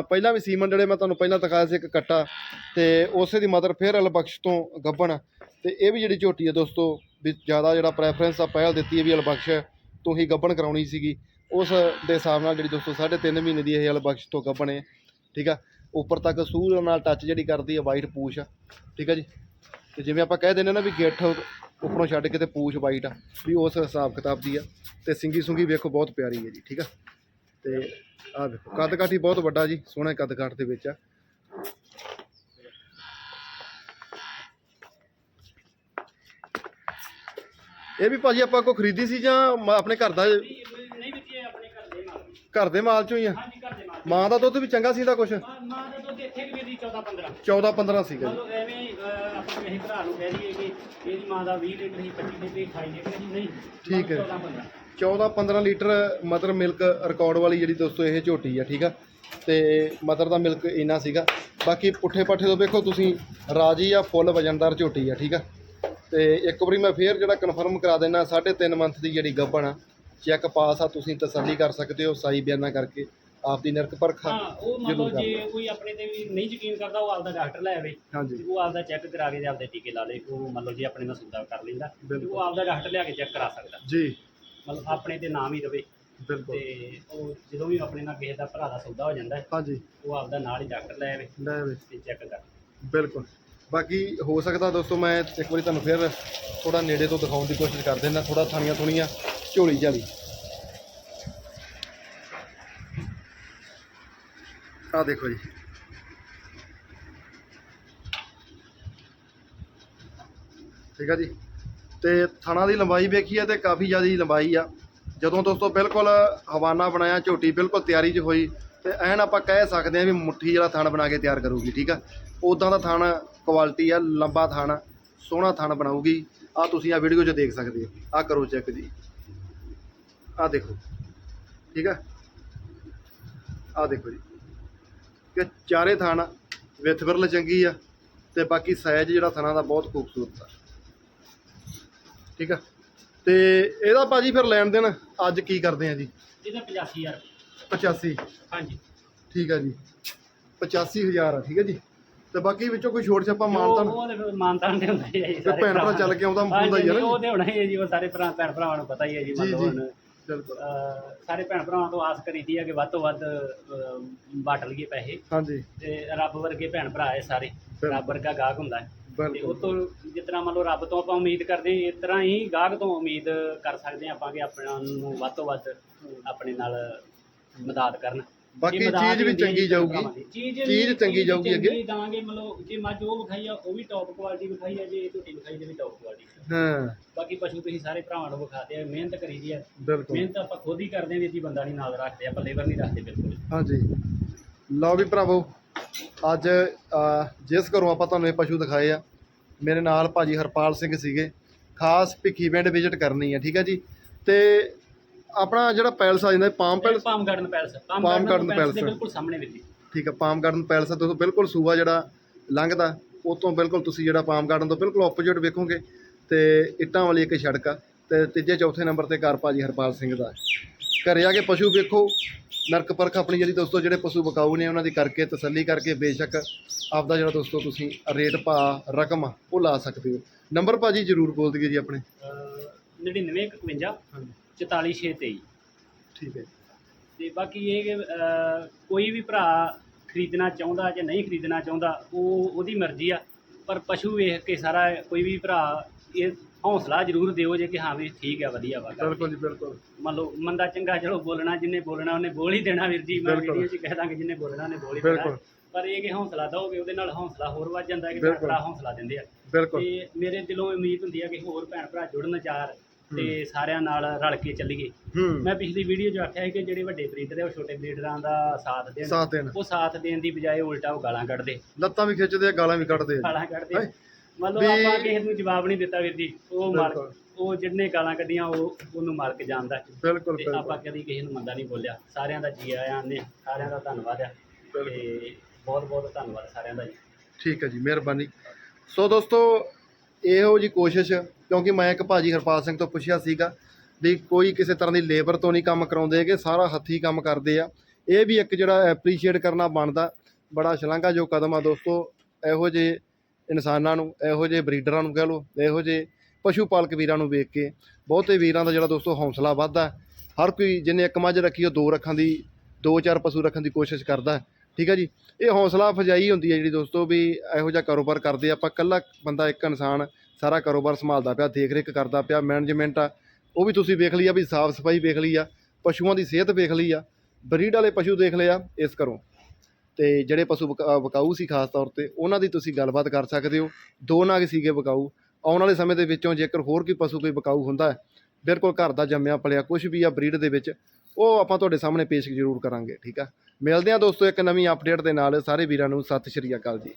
ਪਹਿਲਾਂ ਵੀ ਸੀਮਨ ਜਿਹੜੇ ਮੈਂ ਤੁਹਾਨੂੰ ਪਹਿਲਾਂ ਦਿਖਾਇਆ ਸੀ ਇੱਕ ਕੱਟਾ, ਤੇ ਉਸੇ ਦੀ ਮਦਰ ਫਿਰ ਅਲਬਖਸ਼ ਤੋਂ ਗੱਬਣ ਆ। ਤੇ ਇਹ ਵੀ ਜਿਹੜੀ ਝੋਟੀ ਆ ਦੋਸਤੋ, ਵੀ ਜ਼ਿਆਦਾ ਜਿਹੜਾ ਪ੍ਰੈਫਰੈਂਸ ਆ, ਪਹਿਲ ਦਿੱਤੀ ਹੈ ਵੀ ਅਲਬਖਸ਼ ਤੋਂ ਹੀ ਗੱਬਣ ਕਰਾਉਣੀ ਸੀਗੀ। ਉਸ ਦੇ ਹਿਸਾਬ ਨਾਲ ਜਿਹੜੀ ਦੋਸਤੋ 3.5 ਮਹੀਨੇ ਦੀ ਇਹ ਅਲਬਖਸ਼ ਤੋਂ ਗੱਬਣ ਹੈ ਠੀਕ ਆ? ਉੱਪਰ ਤੱਕ ਸੂਰ ਨਾਲ ਟੱਚ ਜਿਹੜੀ ਕਰਦੀ ਹੈ ਵਾਈਟ ਪੂਛ ਆ, ਠੀਕ ਆ ਜੀ? ਤੇ ਜਿਵੇਂ ਆਪਾਂ ਕਹਿ ਦਿੰਦੇ ਨਾ ਵੀ ਗਿੱਠ ਉੱਪਰੋਂ ਛੱਡ ਕੇ ਤੇ ਪੂਛ ਵਾਈਟ ਆ ਵੀ ਉਸ ਹਿਸਾਬ ਕਿਤਾਬ ਦੀ ਆ। ਤੇ ਸਿੰਗੀ ਸੁੰਗੀ ਵੇਖੋ ਬਹੁਤ ਪਿਆਰੀ ਹੈ ਜੀ ਠੀਕ ਆ? ਤੇ ਆਹ ਵੇਖੋ ਕੱਦ ਕਾਠੀ ਬਹੁਤ ਵੱਡਾ ਜੀ ਸੋਹਣਾ ਕੱਦ ਕਾਠ ਦੇ ਵਿੱਚ ਆ। ਇਹ ਵੀ ਭਾਜੀ ਆਪਾਂ ਕੋ ਖਰੀਦੀ ਸੀ ਜਾਂ ਆਪਣੇ ਘਰ ਦਾ ਨਹੀਂ ਨਹੀਂ ਵੀ ਇਹ ਆਪਣੇ ਘਰ ਦੇ ਨਾਲ ਘਰ ਦੇ ਮਾਲ ਚੋਂ ਹੀ ਆ? ਹਾਂਜੀ ਘਰ ਮਾਂ ਦਾ ਦੁੱਧ ਵੀ ਚੰਗਾ ਸੀ ਦਾ ਕੁਛ? ਮਾਂ ਦਾ ਦੁੱਧ ਇੱਥੇ ਵੀ ਦੀ 14 15 14 15 ਸੀਗਾ ਜੀ। ਮਤਲਬ ਐਵੇਂ ਅਹ, ਆਪਾਂ ਕਿਸੇ ਭਰਾ ਨੂੰ ਕਹਿ ਦਈਏ ਕਿ ਇਹਦੀ ਮਾਂ ਦਾ 20 ਲੀਟਰ ਹੀ 25 ਲੀਟਰ ਹੀ 28 ਲੀਟਰ ਹੀ ਨਹੀਂ ਠੀਕ ਹੈ। 14 15 14 15 ਲੀਟਰ ਮਦਰ ਮਿਲਕ ਰਿਕਾਰਡ ਵਾਲੀ ਜਿਹੜੀ ਦੋਸਤੋ ਇਹ ਝੋਟੀ ਆ ਠੀਕ ਆ? ਤੇ ਮਦਰ ਦਾ ਮਿਲਕ ਇੰਨਾ ਸੀਗਾ। ਬਾਕੀ ਪੁੱਠੇ ਪੱਠੇ ਤੋਂ ਵੇਖੋ ਤੁਸੀਂ ਰਾਜੀ ਆ ਫੁੱਲ ਵਜਨਦਾਰ ਝੋਟੀ ਆ ਠੀਕ ਆ? ਤੇ ਇੱਕ ਵਾਰੀ ਮੈਂ ਫੇਰ ਜਿਹੜਾ ਕਨਫਰਮ ਕਰਾ ਦੇਣਾ 3.5 ਮੰਥ ਦੀ ਜਿਹੜੀ ਗੱਭਣ ਆ ਚੈੱਕ ਪਾਸ ਆ ਤੁਸੀਂ ਤਸੱਲੀ ਕਰ ਸਕਦੇ ਹੋ ਸਾਈ ਬਿਆਨਾ ਕਰਕੇ। ਆਪਦੀ ਨਿਰਕ ਪਰਖਾ ਹਾਂ ਉਹ ਮੰਨ ਜ਼ਰੂਰ ਲਓ ਕਰ ਜੇ ਕੋਈ ਆਪਣੇ ਤੇ ਵੀ ਨਹੀਂ ਯਕੀਨ ਕਰਦਾ ਉਹ ਆਪਦਾ ਡਾਕਟਰ ਲੈ ਆਵੇ। ਹਾਂਜੀ। ਉਹ ਆਪਦਾ ਚੈੱਕ ਕਰਾ ਕੇ ਆਪਦੇ ਟੀਕੇ ਲਾ ਲੇ ਉਹ ਮੰਨ ਲਓ ਜੇ ਆਪਣੇ ਨਾਲ ਸੌਦਾ ਕਰ ਲੈਂਦਾ ਤੇ ਬਿਲਕੁਲ। ਉਹ ਆਪਦਾ ਡਾਕਟਰ ਲਿਆ ਕੇ ਚੈੱਕ ਕਰਾ ਸਕਦਾ। ਜੀ। ਮਤਲਬ ਆਪਣੇ ਤੇ ਨਾਮ ਹੀ ਰਵੇ। ਬਿਲਕੁਲ। ਤੇ ਉਹ ਜਦੋਂ ਵੀ ਆਪਣੇ ਨਾਲ ਕਿਸੇ ਦਾ ਭਰਾ ਦਾ ਸੌਦਾ ਹੋ ਜਾਂਦਾ ਹੈ, ਹਾਂਜੀ। ਉਹ ਆਪਦਾ ਨਾਲ ਹੀ ਡਾਕਟਰ ਲੈ ਆਵੇ ਲੈ ਵੇ ਤੇ ਚੈੱਕ ਕਰ। ਬਿਲਕੁਲ। ਬਾਕੀ ਹੋ ਸਕਦਾ ਦੋਸਤੋ ਮੈਂ ਇੱਕ ਵਾਰੀ ਤੁਹਾਨੂੰ ਫਿਰ ਥੋੜਾ ਨੇੜੇ ਤੋਂ ਦਿਖਾਉਣ ਦੀ ਕੋਸ਼ਿਸ਼ ਕਰ ਦਿੰਦਾ ਥੋੜਾ ਥਾਣੀਆਂ ਥੁਣੀਆਂ ਝੋਲੀ ਝਾਲੀ ਆ ਦੇਖੋ ਜੀ। ਠੀਕ ਆ ਜੀ। ਤੇ ਥਣਾ ਦੀ ਲੰਬਾਈ ਵੇਖੀ ਹੈ ਤੇ ਕਾਫੀ ਜ਼ਿਆਦਾ ਲੰਬਾਈ ਆ। ਜਦੋਂ ਦੋਸਤੋ ਬਿਲਕੁਲ ਹਵਾਨਾ ਬਣਾਇਆ, ਝੋਟੀ ਬਿਲਕੁਲ ਤਿਆਰੀ 'ਚ ਹੋਈ, ਤੇ ਐਨ ਆਪਾਂ ਕਹਿ ਸਕਦੇ ਆ ਵੀ ਮੁੱਠੀ ਜਿਹੜਾ ਥਣ ਬਣਾ ਕੇ ਤਿਆਰ ਕਰੂਗੀ, ਠੀਕ ਆ? ਉਦਾਂ ਦਾ ਥਣ ਕੁਆਲਿਟੀ ਆ, ਲੰਬਾ ਥਣ, ਸੋਹਣਾ ਥਣ ਬਣਾਊਗੀ। ਆ ਤੁਸੀਂ ਆ ਵੀਡੀਓ 'ਚ ਦੇਖ ਸਕਦੇ ਹੋ ਆ ਕਰੋ ਚੈੱਕ ਜੀ। ਆ ਦੇਖੋ। ਠੀਕ ਆ? ਆ ਦੇਖੋ ਜੀ। ਕਿ ਚਾਰੇ ਥਣ ਵਿੱਥ ਵਿਰਲ ਚੰਗੀ ਆ ਤੇ ਬਾਕੀ ਸਾਈਜ਼ ਜਿਹੜਾ ਥਣਾ ਦਾ ਬਹੁਤ ਖੂਬਸੂਰਤ ਆ। ਠੀਕ ਆ? ਤੇ ਇਹਦਾ ਭਾਜੀ ਫਿਰ ਲੈਣ ਦੇਣ ਅੱਜ ਕੀ ਕਰਦੇ ਆ ਜੀ? ਇਹਦਾ 85000 85 ਹਾਂਜੀ। ਠੀਕ ਆ ਜੀ। 85000 ਆ ਠੀਕ ਆ ਜੀ। ਤੇ ਬਾਕੀ ਵਿੱਚੋਂ ਕੋਈ ਛੋਟ ਛਾਪਾ ਉਹ ਮਾਨਤਾ ਉਹ ਮਾਨਤਾਨ ਦੇ ਹੁੰਦਾ ਹੀ ਜੀ ਸਾਰੇ ਭੈਣ ਭਰਾ ਚੱਲ ਕੇ ਆਉਂਦਾ ਹੁੰਦਾ ਹੀ ਆ ਨਾ ਉਹ ਤੇ ਹੋਣਾ ਹੀ ਹੈ ਜੀ ਉਹ ਸਾਰੇ ਭਰਾ ਭੈਣ ਭਰਾਵਾਂ ਨੂੰ ਪਤਾ ਹੀ ਹੈ ਜੀ। ਹੁਣ। ਬਿਲਕੁਲ ਅਹ, ਸਾਰੇ ਭੈਣ ਭਰਾਵਾਂ ਤੋਂ ਆਸ ਕਰੀਦੀ ਹੈ ਕਿ ਵੱਧ ਤੋਂ ਵੱਧ ਅਹ, ਲਈਏ ਪੈਸੇ। ਹਾਂਜੀ। ਤੇ ਰੱਬ ਵਰਗੇ ਭੈਣ ਭਰਾ ਹੈ ਸਾਰੇ। ਰੱਬ ਵਰਗਾ ਗਾਹਕ ਹੁੰਦਾ ਹੈ। ਤੇ ਉਹ ਬਿਲਕੁਲ ਤੋਂ ਤਰ੍ਹਾਂ ਮੰਨ ਲਓ ਰੱਬ ਤੋਂ ਆਪਾਂ ਉਮੀਦ ਕਰਦੇ ਹਾਂ ਇਸ ਤਰ੍ਹਾਂ ਹੀ ਗਾਹਕ ਤੋਂ ਉਮੀਦ ਕਰ ਸਕਦੇ ਹਾਂ ਆਪਾਂ ਕਿ ਆਪਣਾ ਨੂੰ ਵੱਧ ਤੋਂ ਵੱਧ ਆਪਣੇ ਨਾਲ ਮਦਦ ਕਰਨ। ਬਾਕੀ ਇਹ ਮਦਦ ਚੀਜ਼ ਵੀ ਹੁੰਦੀ ਹੈ ਚੰਗੀ ਜੀ ਜਾਊਗੀ। ਦੀ। ਚੀਜ਼ ਚੰਗੀ ਜਾਊਗੀ ਅੱਗੇ। ਚੰਗੀ ਦੇਵਾਂਗੇ ਮਤਲਬ ਜੇ ਮੱਝ ਉਹ ਵਿਖਾਈ ਆ ਉਹ ਵੀ ਟੌਪ ਕੁਆਲਿਟੀ ਵਿਖਾਈ ਆ ਜੇ ਝੋਟੀ ਵਿਖਾਈ ਜੇ ਵੀ ਟੌਪ ਕੁਆਲਿਟੀ ਹਾਂ। ਬਾਕੀ ਪਸ਼ੂ ਤੁਸੀਂ ਸਾਰੇ ਭਰਾਵਾਂ ਨੂੰ ਵਿਖਾਤੇ ਆ ਮਿਹਨਤ ਕਰੀ ਦੀ ਆ। ਬਿਲਕੁਲ। ਮਿਹਨਤ ਆਪਾਂ ਖੁਦ ਹੀ ਕਰਦੇ ਹਾਂ ਵੀ ਜੀ ਬੰਦਾ ਨਹੀਂ ਨਾਲ ਰੱਖਦੇ ਆਪਾਂ ਲੇਬਰ ਨਹੀਂ ਰੱਖਦੇ ਬਿਲਕੁਲ। ਹਾਂਜੀ। ਲਓ ਵੀ ਭਰਾਵੋ ਅੱਜ ਜਿਸ ਘਰੋਂ ਆਪਾਂ ਤੁਹਾਨੂੰ ਇਹ ਪਸ਼ੂ ਦਿਖਾਏ ਆ ਮੇਰੇ ਨਾਲ ਭਾਜੀ ਹਰਪਾਲ ਸਿੰਘ ਸੀਗੇ। ਖਾਸ ਭਿੱਖੀ ਪਿੰਡ ਵਿਜ਼ਿਟ ਕਰਨੀ ਹੈ ਠੀਕ ਹੈ ਜੀ? ਤੇ ਆਪਣਾ ਜਿਹੜਾ ਪੈਲਸ ਆ ਜਾਂਦਾ palm palace? Palm garden palace palm garden palace ਦੇ। ਬਿਲਕੁਲ ਸਾਹਮਣੇ ਵਿੱਚ ਜੀ ਠੀਕ ਹੈ ਪਾਮ ਗਾਰਡਨ ਪੈਲਸ ਆ ਤੋਂ ਬਿਲਕੁਲ ਸੂਆ ਜਿਹੜਾ ਲੰਘਦਾ ਉਹ ਤੋਂ ਬਿਲਕੁਲ ਤੁਸੀਂ ਜਿਹੜਾ ਪਾਮ ਗਾਰਡਨ ਤੋਂ ਬਿਲਕੁਲ ਆਪੋਜ਼ਿਟ ਵੇਖੋਗੇ ਤੇ ਇੱਟਾਂ ਵਾਲੀ ਇੱਕ ਸੜਕ ਆ ਤੇ ਤੀਜੇ ਚੌਥੇ ਨੰਬਰ ਤੇ ਘਰ ਭਾਜੀ ਹਰਪਾਲ ਸਿੰਘ ਦਾ। ਹੈ। ਘਰੇ ਆ ਕੇ ਪਸ਼ੂ ਵੇਖੋ ਨਰਕ ਪਰਖ ਆਪਣੀ ਜਿਹੜੀ ਦੋਸਤੋ ਜਿਹੜੇ ਪਸ਼ੂ ਬਕਾਊ ਨੇ ਉਹਨਾਂ ਦੀ ਕਰਕੇ ਤਸੱਲੀ ਕਰਕੇ ਬੇਸ਼ੱਕ ਆਪਦਾ ਜਿਹੜਾ ਦੋਸਤੋ ਤੁਸੀਂ ਰੇਟ ਭਾ ਰਕਮ ਆ, ਉਹ ਲਾ ਸਕਦੇ ਹੋ। ਨੰਬਰ ਭਾਜੀ ਜ਼ਰੂਰ ਬੋਲ ਦਈਏ ਜੀ ਆਪਣੇ। 99 51 44 6 23 ਠੀਕ ਹੈ ਤੇ ਬਾਕੀ ਇਹ ਕਿ ਅਹ, ਕੋਈ ਵੀ ਭਰਾ ਖਰੀਦਣਾ ਚਾਹੁੰਦਾ ਜਾਂ ਨਹੀਂ ਖਰੀਦਣਾ ਚਾਹੁੰਦਾ ਉਹ ਉਹਦੀ ਮਰਜ਼ੀ ਆ। ਪਰ ਪਸ਼ੂ ਵੇਖ ਕੇ ਸਾਰਾ ਕੋਈ ਵੀ ਭਰਾ ਇਹ ਹੌਸਲਾ ਜ਼ਰੂਰ ਦਿਓ ਜੇ ਕਿ ਹਾਂ ਵੀ ਠੀਕ ਆ ਵਧੀਆ ਵਾ। ਬਿਲਕੁਲ ਜੀ ਬਿਲਕੁਲ। ਮੰਨ ਲਓ ਮੰਦਾ ਚੰਗਾ ਚਲੋ ਬੋਲਣਾ ਜਿੰਨੇ ਬੋਲਣਾ ਉਹਨੇ ਬੋਲ ਹੀ ਦੇਣਾ ਵੀਰ ਜੀ। ਮੈਂ ਬਿਲਕੁਲ। ਵੀਡੀਓ 'ਚ ਕਹਿ ਦਾਂਗੇ ਜਿੰਨੇ ਬੋਲਣਾ ਉਹਨੇ ਬੋਲ ਹੀ ਬਿਲਕੁਲ। ਦੇਣਾ ਪਰ ਇਹ ਕਿ ਹੌਸਲਾ ਦਓਗੇ ਉਹਦੇ ਨਾਲ ਹੌਸਲਾ ਹੋਰ ਵੱਧ ਜਾਂਦਾ ਹੈ ਕਿ ਬਿਲਕੁਲ। ਭਰਾ ਹੌਸਲਾ ਦਿੰਦੇ ਆ। ਬਿਲਕੁਲ। ਤੇ ਮੇਰੇ ਦਿਲੋਂ ਉਮੀਦ ਹੁੰਦੀ ਆ ਕਿ ਹੋਰ ਭੈਣ ਭਰਾ ਜੁੜਨ ਚਾਰ ਤੇ ਸਾਰਿਆਂ ਨਾਲ ਰਲ ਕੇ ਚੱਲੀਏ। ਹੂੰ। ਮੈਂ ਪਿਛਲੀ ਵੀਡੀਓ 'ਚ ਆਖਿਆ ਸੀ ਕਿ ਜਿਹੜੇ ਵੱਡੇ ਬਰੀਡਰ ਆ ਉਹ ਛੋਟੇ ਬਰੀਡਰਾਂ ਦਾ ਸਾਥ ਦੇਣ। ਸਾਥ ਦੇਣ। ਉਹ ਸਾਥ ਦੇਣ ਦੀ ਬਜਾਏ ਉਲਟਾ ਉਹ ਗਾਲਾਂ ਕੱਢਦੇ। ਲੱਤਾਂ ਵੀ ਖਿੱਚਦੇ ਆ ਗਾਲਾਂ ਵੀ ਕੱਢਦੇ। ਆ ਗਾਲਾਂ ਕੱਢਦੇ? ਮੰਨ ਲਓ ਆਪਾਂ ਕਿਸੇ ਨੂੰ ਜਵਾਬ ਨਹੀਂ ਦਿੱਤਾ ਵੀਰ ਜੀ। ਉਹ ਮਾਰ। ਉਹ ਜਿਹਨੇ ਗਾਲਾਂ ਕੱਢੀਆਂ ਉਹ ਉਹਨੂੰ ਮਾਰ ਕੇ ਜਾਂਦਾ। ਬਿਲਕੁਲ ਬਿਲਕੁਲ ਆਪਾਂ ਕਦੀ ਕਿਸੇ ਨੂੰ ਮੰਦਾ ਨਹੀਂ ਬੋਲਿਆ। ਸਾਰਿਆਂ ਦਾ ਜੀ ਆਇਆਂ ਨੇ। ਸਾਰਿਆਂ ਦਾ ਧੰਨਵਾਦ ਆ। ਤੇ ਬਹੁਤ ਬਹੁਤ ਧੰਨਵਾਦ ਸਾਰਿਆਂ ਦਾ ਜੀ। ਠੀਕ ਹੈ ਜੀ ਮਿਹਰਬਾਨੀ। ਸੋ ਦੋਸਤੋ ਇਹੋ ਜੀ ਕੋਸ਼ਿਸ਼, ਕਿਉਂਕਿ ਮੈਂ ਇੱਕ ਭਾਜੀ ਹਰਪਾਲ ਸਿੰਘ ਤੋਂ ਪੁੱਛਿਆ ਸੀਗਾ ਵੀ ਕੋਈ ਕਿਸੇ ਤਰ੍ਹਾਂ ਦੀ ਲੇਬਰ ਤੋਂ ਨਹੀਂ ਕੰਮ ਕਰਾਉਂਦੇ ਹੈਗੇ, ਸਾਰਾ ਹੱਥੀ ਕੰਮ ਕਰਦੇ ਆ। ਇਹ ਵੀ ਇੱਕ ਜਿਹੜਾ ਐਪਰੀਸ਼ੀਏਟ ਕਰਨਾ ਬਣਦਾ, ਬੜਾ ਸ਼ਲਾਘਾ ਜੋ ਕਦਮ ਆ ਦੋਸਤੋ, ਇਹੋ ਜਿਹੇ ਇਨਸਾਨਾਂ ਨੂੰ, ਇਹੋ ਜਿਹੇ ਬਰੀਡਰਾਂ ਨੂੰ ਕਹਿ ਲਓ, ਇਹੋ ਜਿਹੇ ਪਸ਼ੂ ਪਾਲਕ ਵੀਰਾਂ ਨੂੰ ਵੇਖ ਕੇ, ਬਹੁਤੇ ਵੀਰਾਂ ਦਾ ਜਿਹੜਾ ਦੋਸਤੋ ਹੌਸਲਾ ਵੱਧਦਾ, ਹਰ ਕੋਈ ਜਿਹਨੇ ਇੱਕ ਮੱਝ ਰੱਖੀ, ਉਹ ਦੋ ਰੱਖਣ ਦੀ, ਦੋ ਚਾਰ ਪਸ਼ੂ ਰੱਖਣ ਦੀ ਕੋਸ਼ਿਸ਼ ਕਰਦਾ। ਠੀਕ ਹੈ ਜੀ? ਇਹ ਹੌਸਲਾ ਅਫਜਾਈ ਹੁੰਦੀ ਹੈ ਜਿਹੜੀ ਦੋਸਤੋ ਵੀ ਇਹੋ ਜਿਹਾ ਕਾਰੋਬਾਰ ਕਰਦੇ ਆਪਾਂ ਇਕੱਲਾ ਬੰਦਾ ਇੱਕ ਇਨਸਾਨ ਸਾਰਾ ਕਾਰੋਬਾਰ ਸੰਭਾਲਦਾ ਪਿਆ ਦੇਖ ਰੇਖ ਕਰਦਾ ਪਿਆ ਮੈਨੇਜਮੈਂਟ ਆ। ਉਹ ਵੀ ਤੁਸੀਂ ਵੇਖ ਲਈ ਆ ਵੀ ਸਾਫ਼ ਸਫ਼ਾਈ ਵੇਖ ਲਈ ਆ, ਪਸ਼ੂਆਂ ਦੀ ਸਿਹਤ ਵੇਖ ਲਈ ਆ, ਬਰੀਡ ਵਾਲੇ ਪਸ਼ੂ ਦੇਖ ਲਿਆ ਇਸ ਕਰੋ ਤੇ ਜਿਹੜੇ ਪਸ਼ੂ ਵਿਕਾ- ਵਿਕਾਊ ਸੀ ਖਾਸ ਤੌਰ ਤੇ, ਉਹਨਾਂ ਦੀ ਤੁਸੀਂ ਗੱਲਬਾਤ ਕਰ ਸਕਦੇ ਹੋ। ਦੋ ਨਾਗ ਸੀਗੇ ਵਿਕਾਊ। ਆਉਣ ਵਾਲੇ ਸਮੇਂ ਦੇ ਵਿੱਚੋਂ ਜੇਕਰ ਹੋਰ ਕੋਈ ਪਸ਼ੂ ਕੋਈ ਵਿਕਾਊ ਹੁੰਦਾ, ਬਿਲਕੁਲ ਘਰ ਦਾ ਜੰਮਿਆ ਪਲਿਆ ਕੁਝ ਵੀ ਆ ਬਰੀਡ ਦੇ ਵਿੱਚ ਉਹ ਆਪਾਂ ਤੁਹਾਡੇ ਸਾਹਮਣੇ ਪੇਸ਼ ਜ਼ਰੂਰ ਕਰਾਂਗੇ, ਠੀਕ ਆ? ਮਿਲਦੇ ਹਾਂ ਦੋਸਤੋ ਇੱਕ ਨਵੀਂ ਅਪਡੇਟ ਦੇ ਨਾਲ। ਸਾਰੇ ਵੀਰਾਂ ਨੂੰ ਸਤਿ ਸ਼੍ਰੀ ਅਕਾਲ ਜੀ।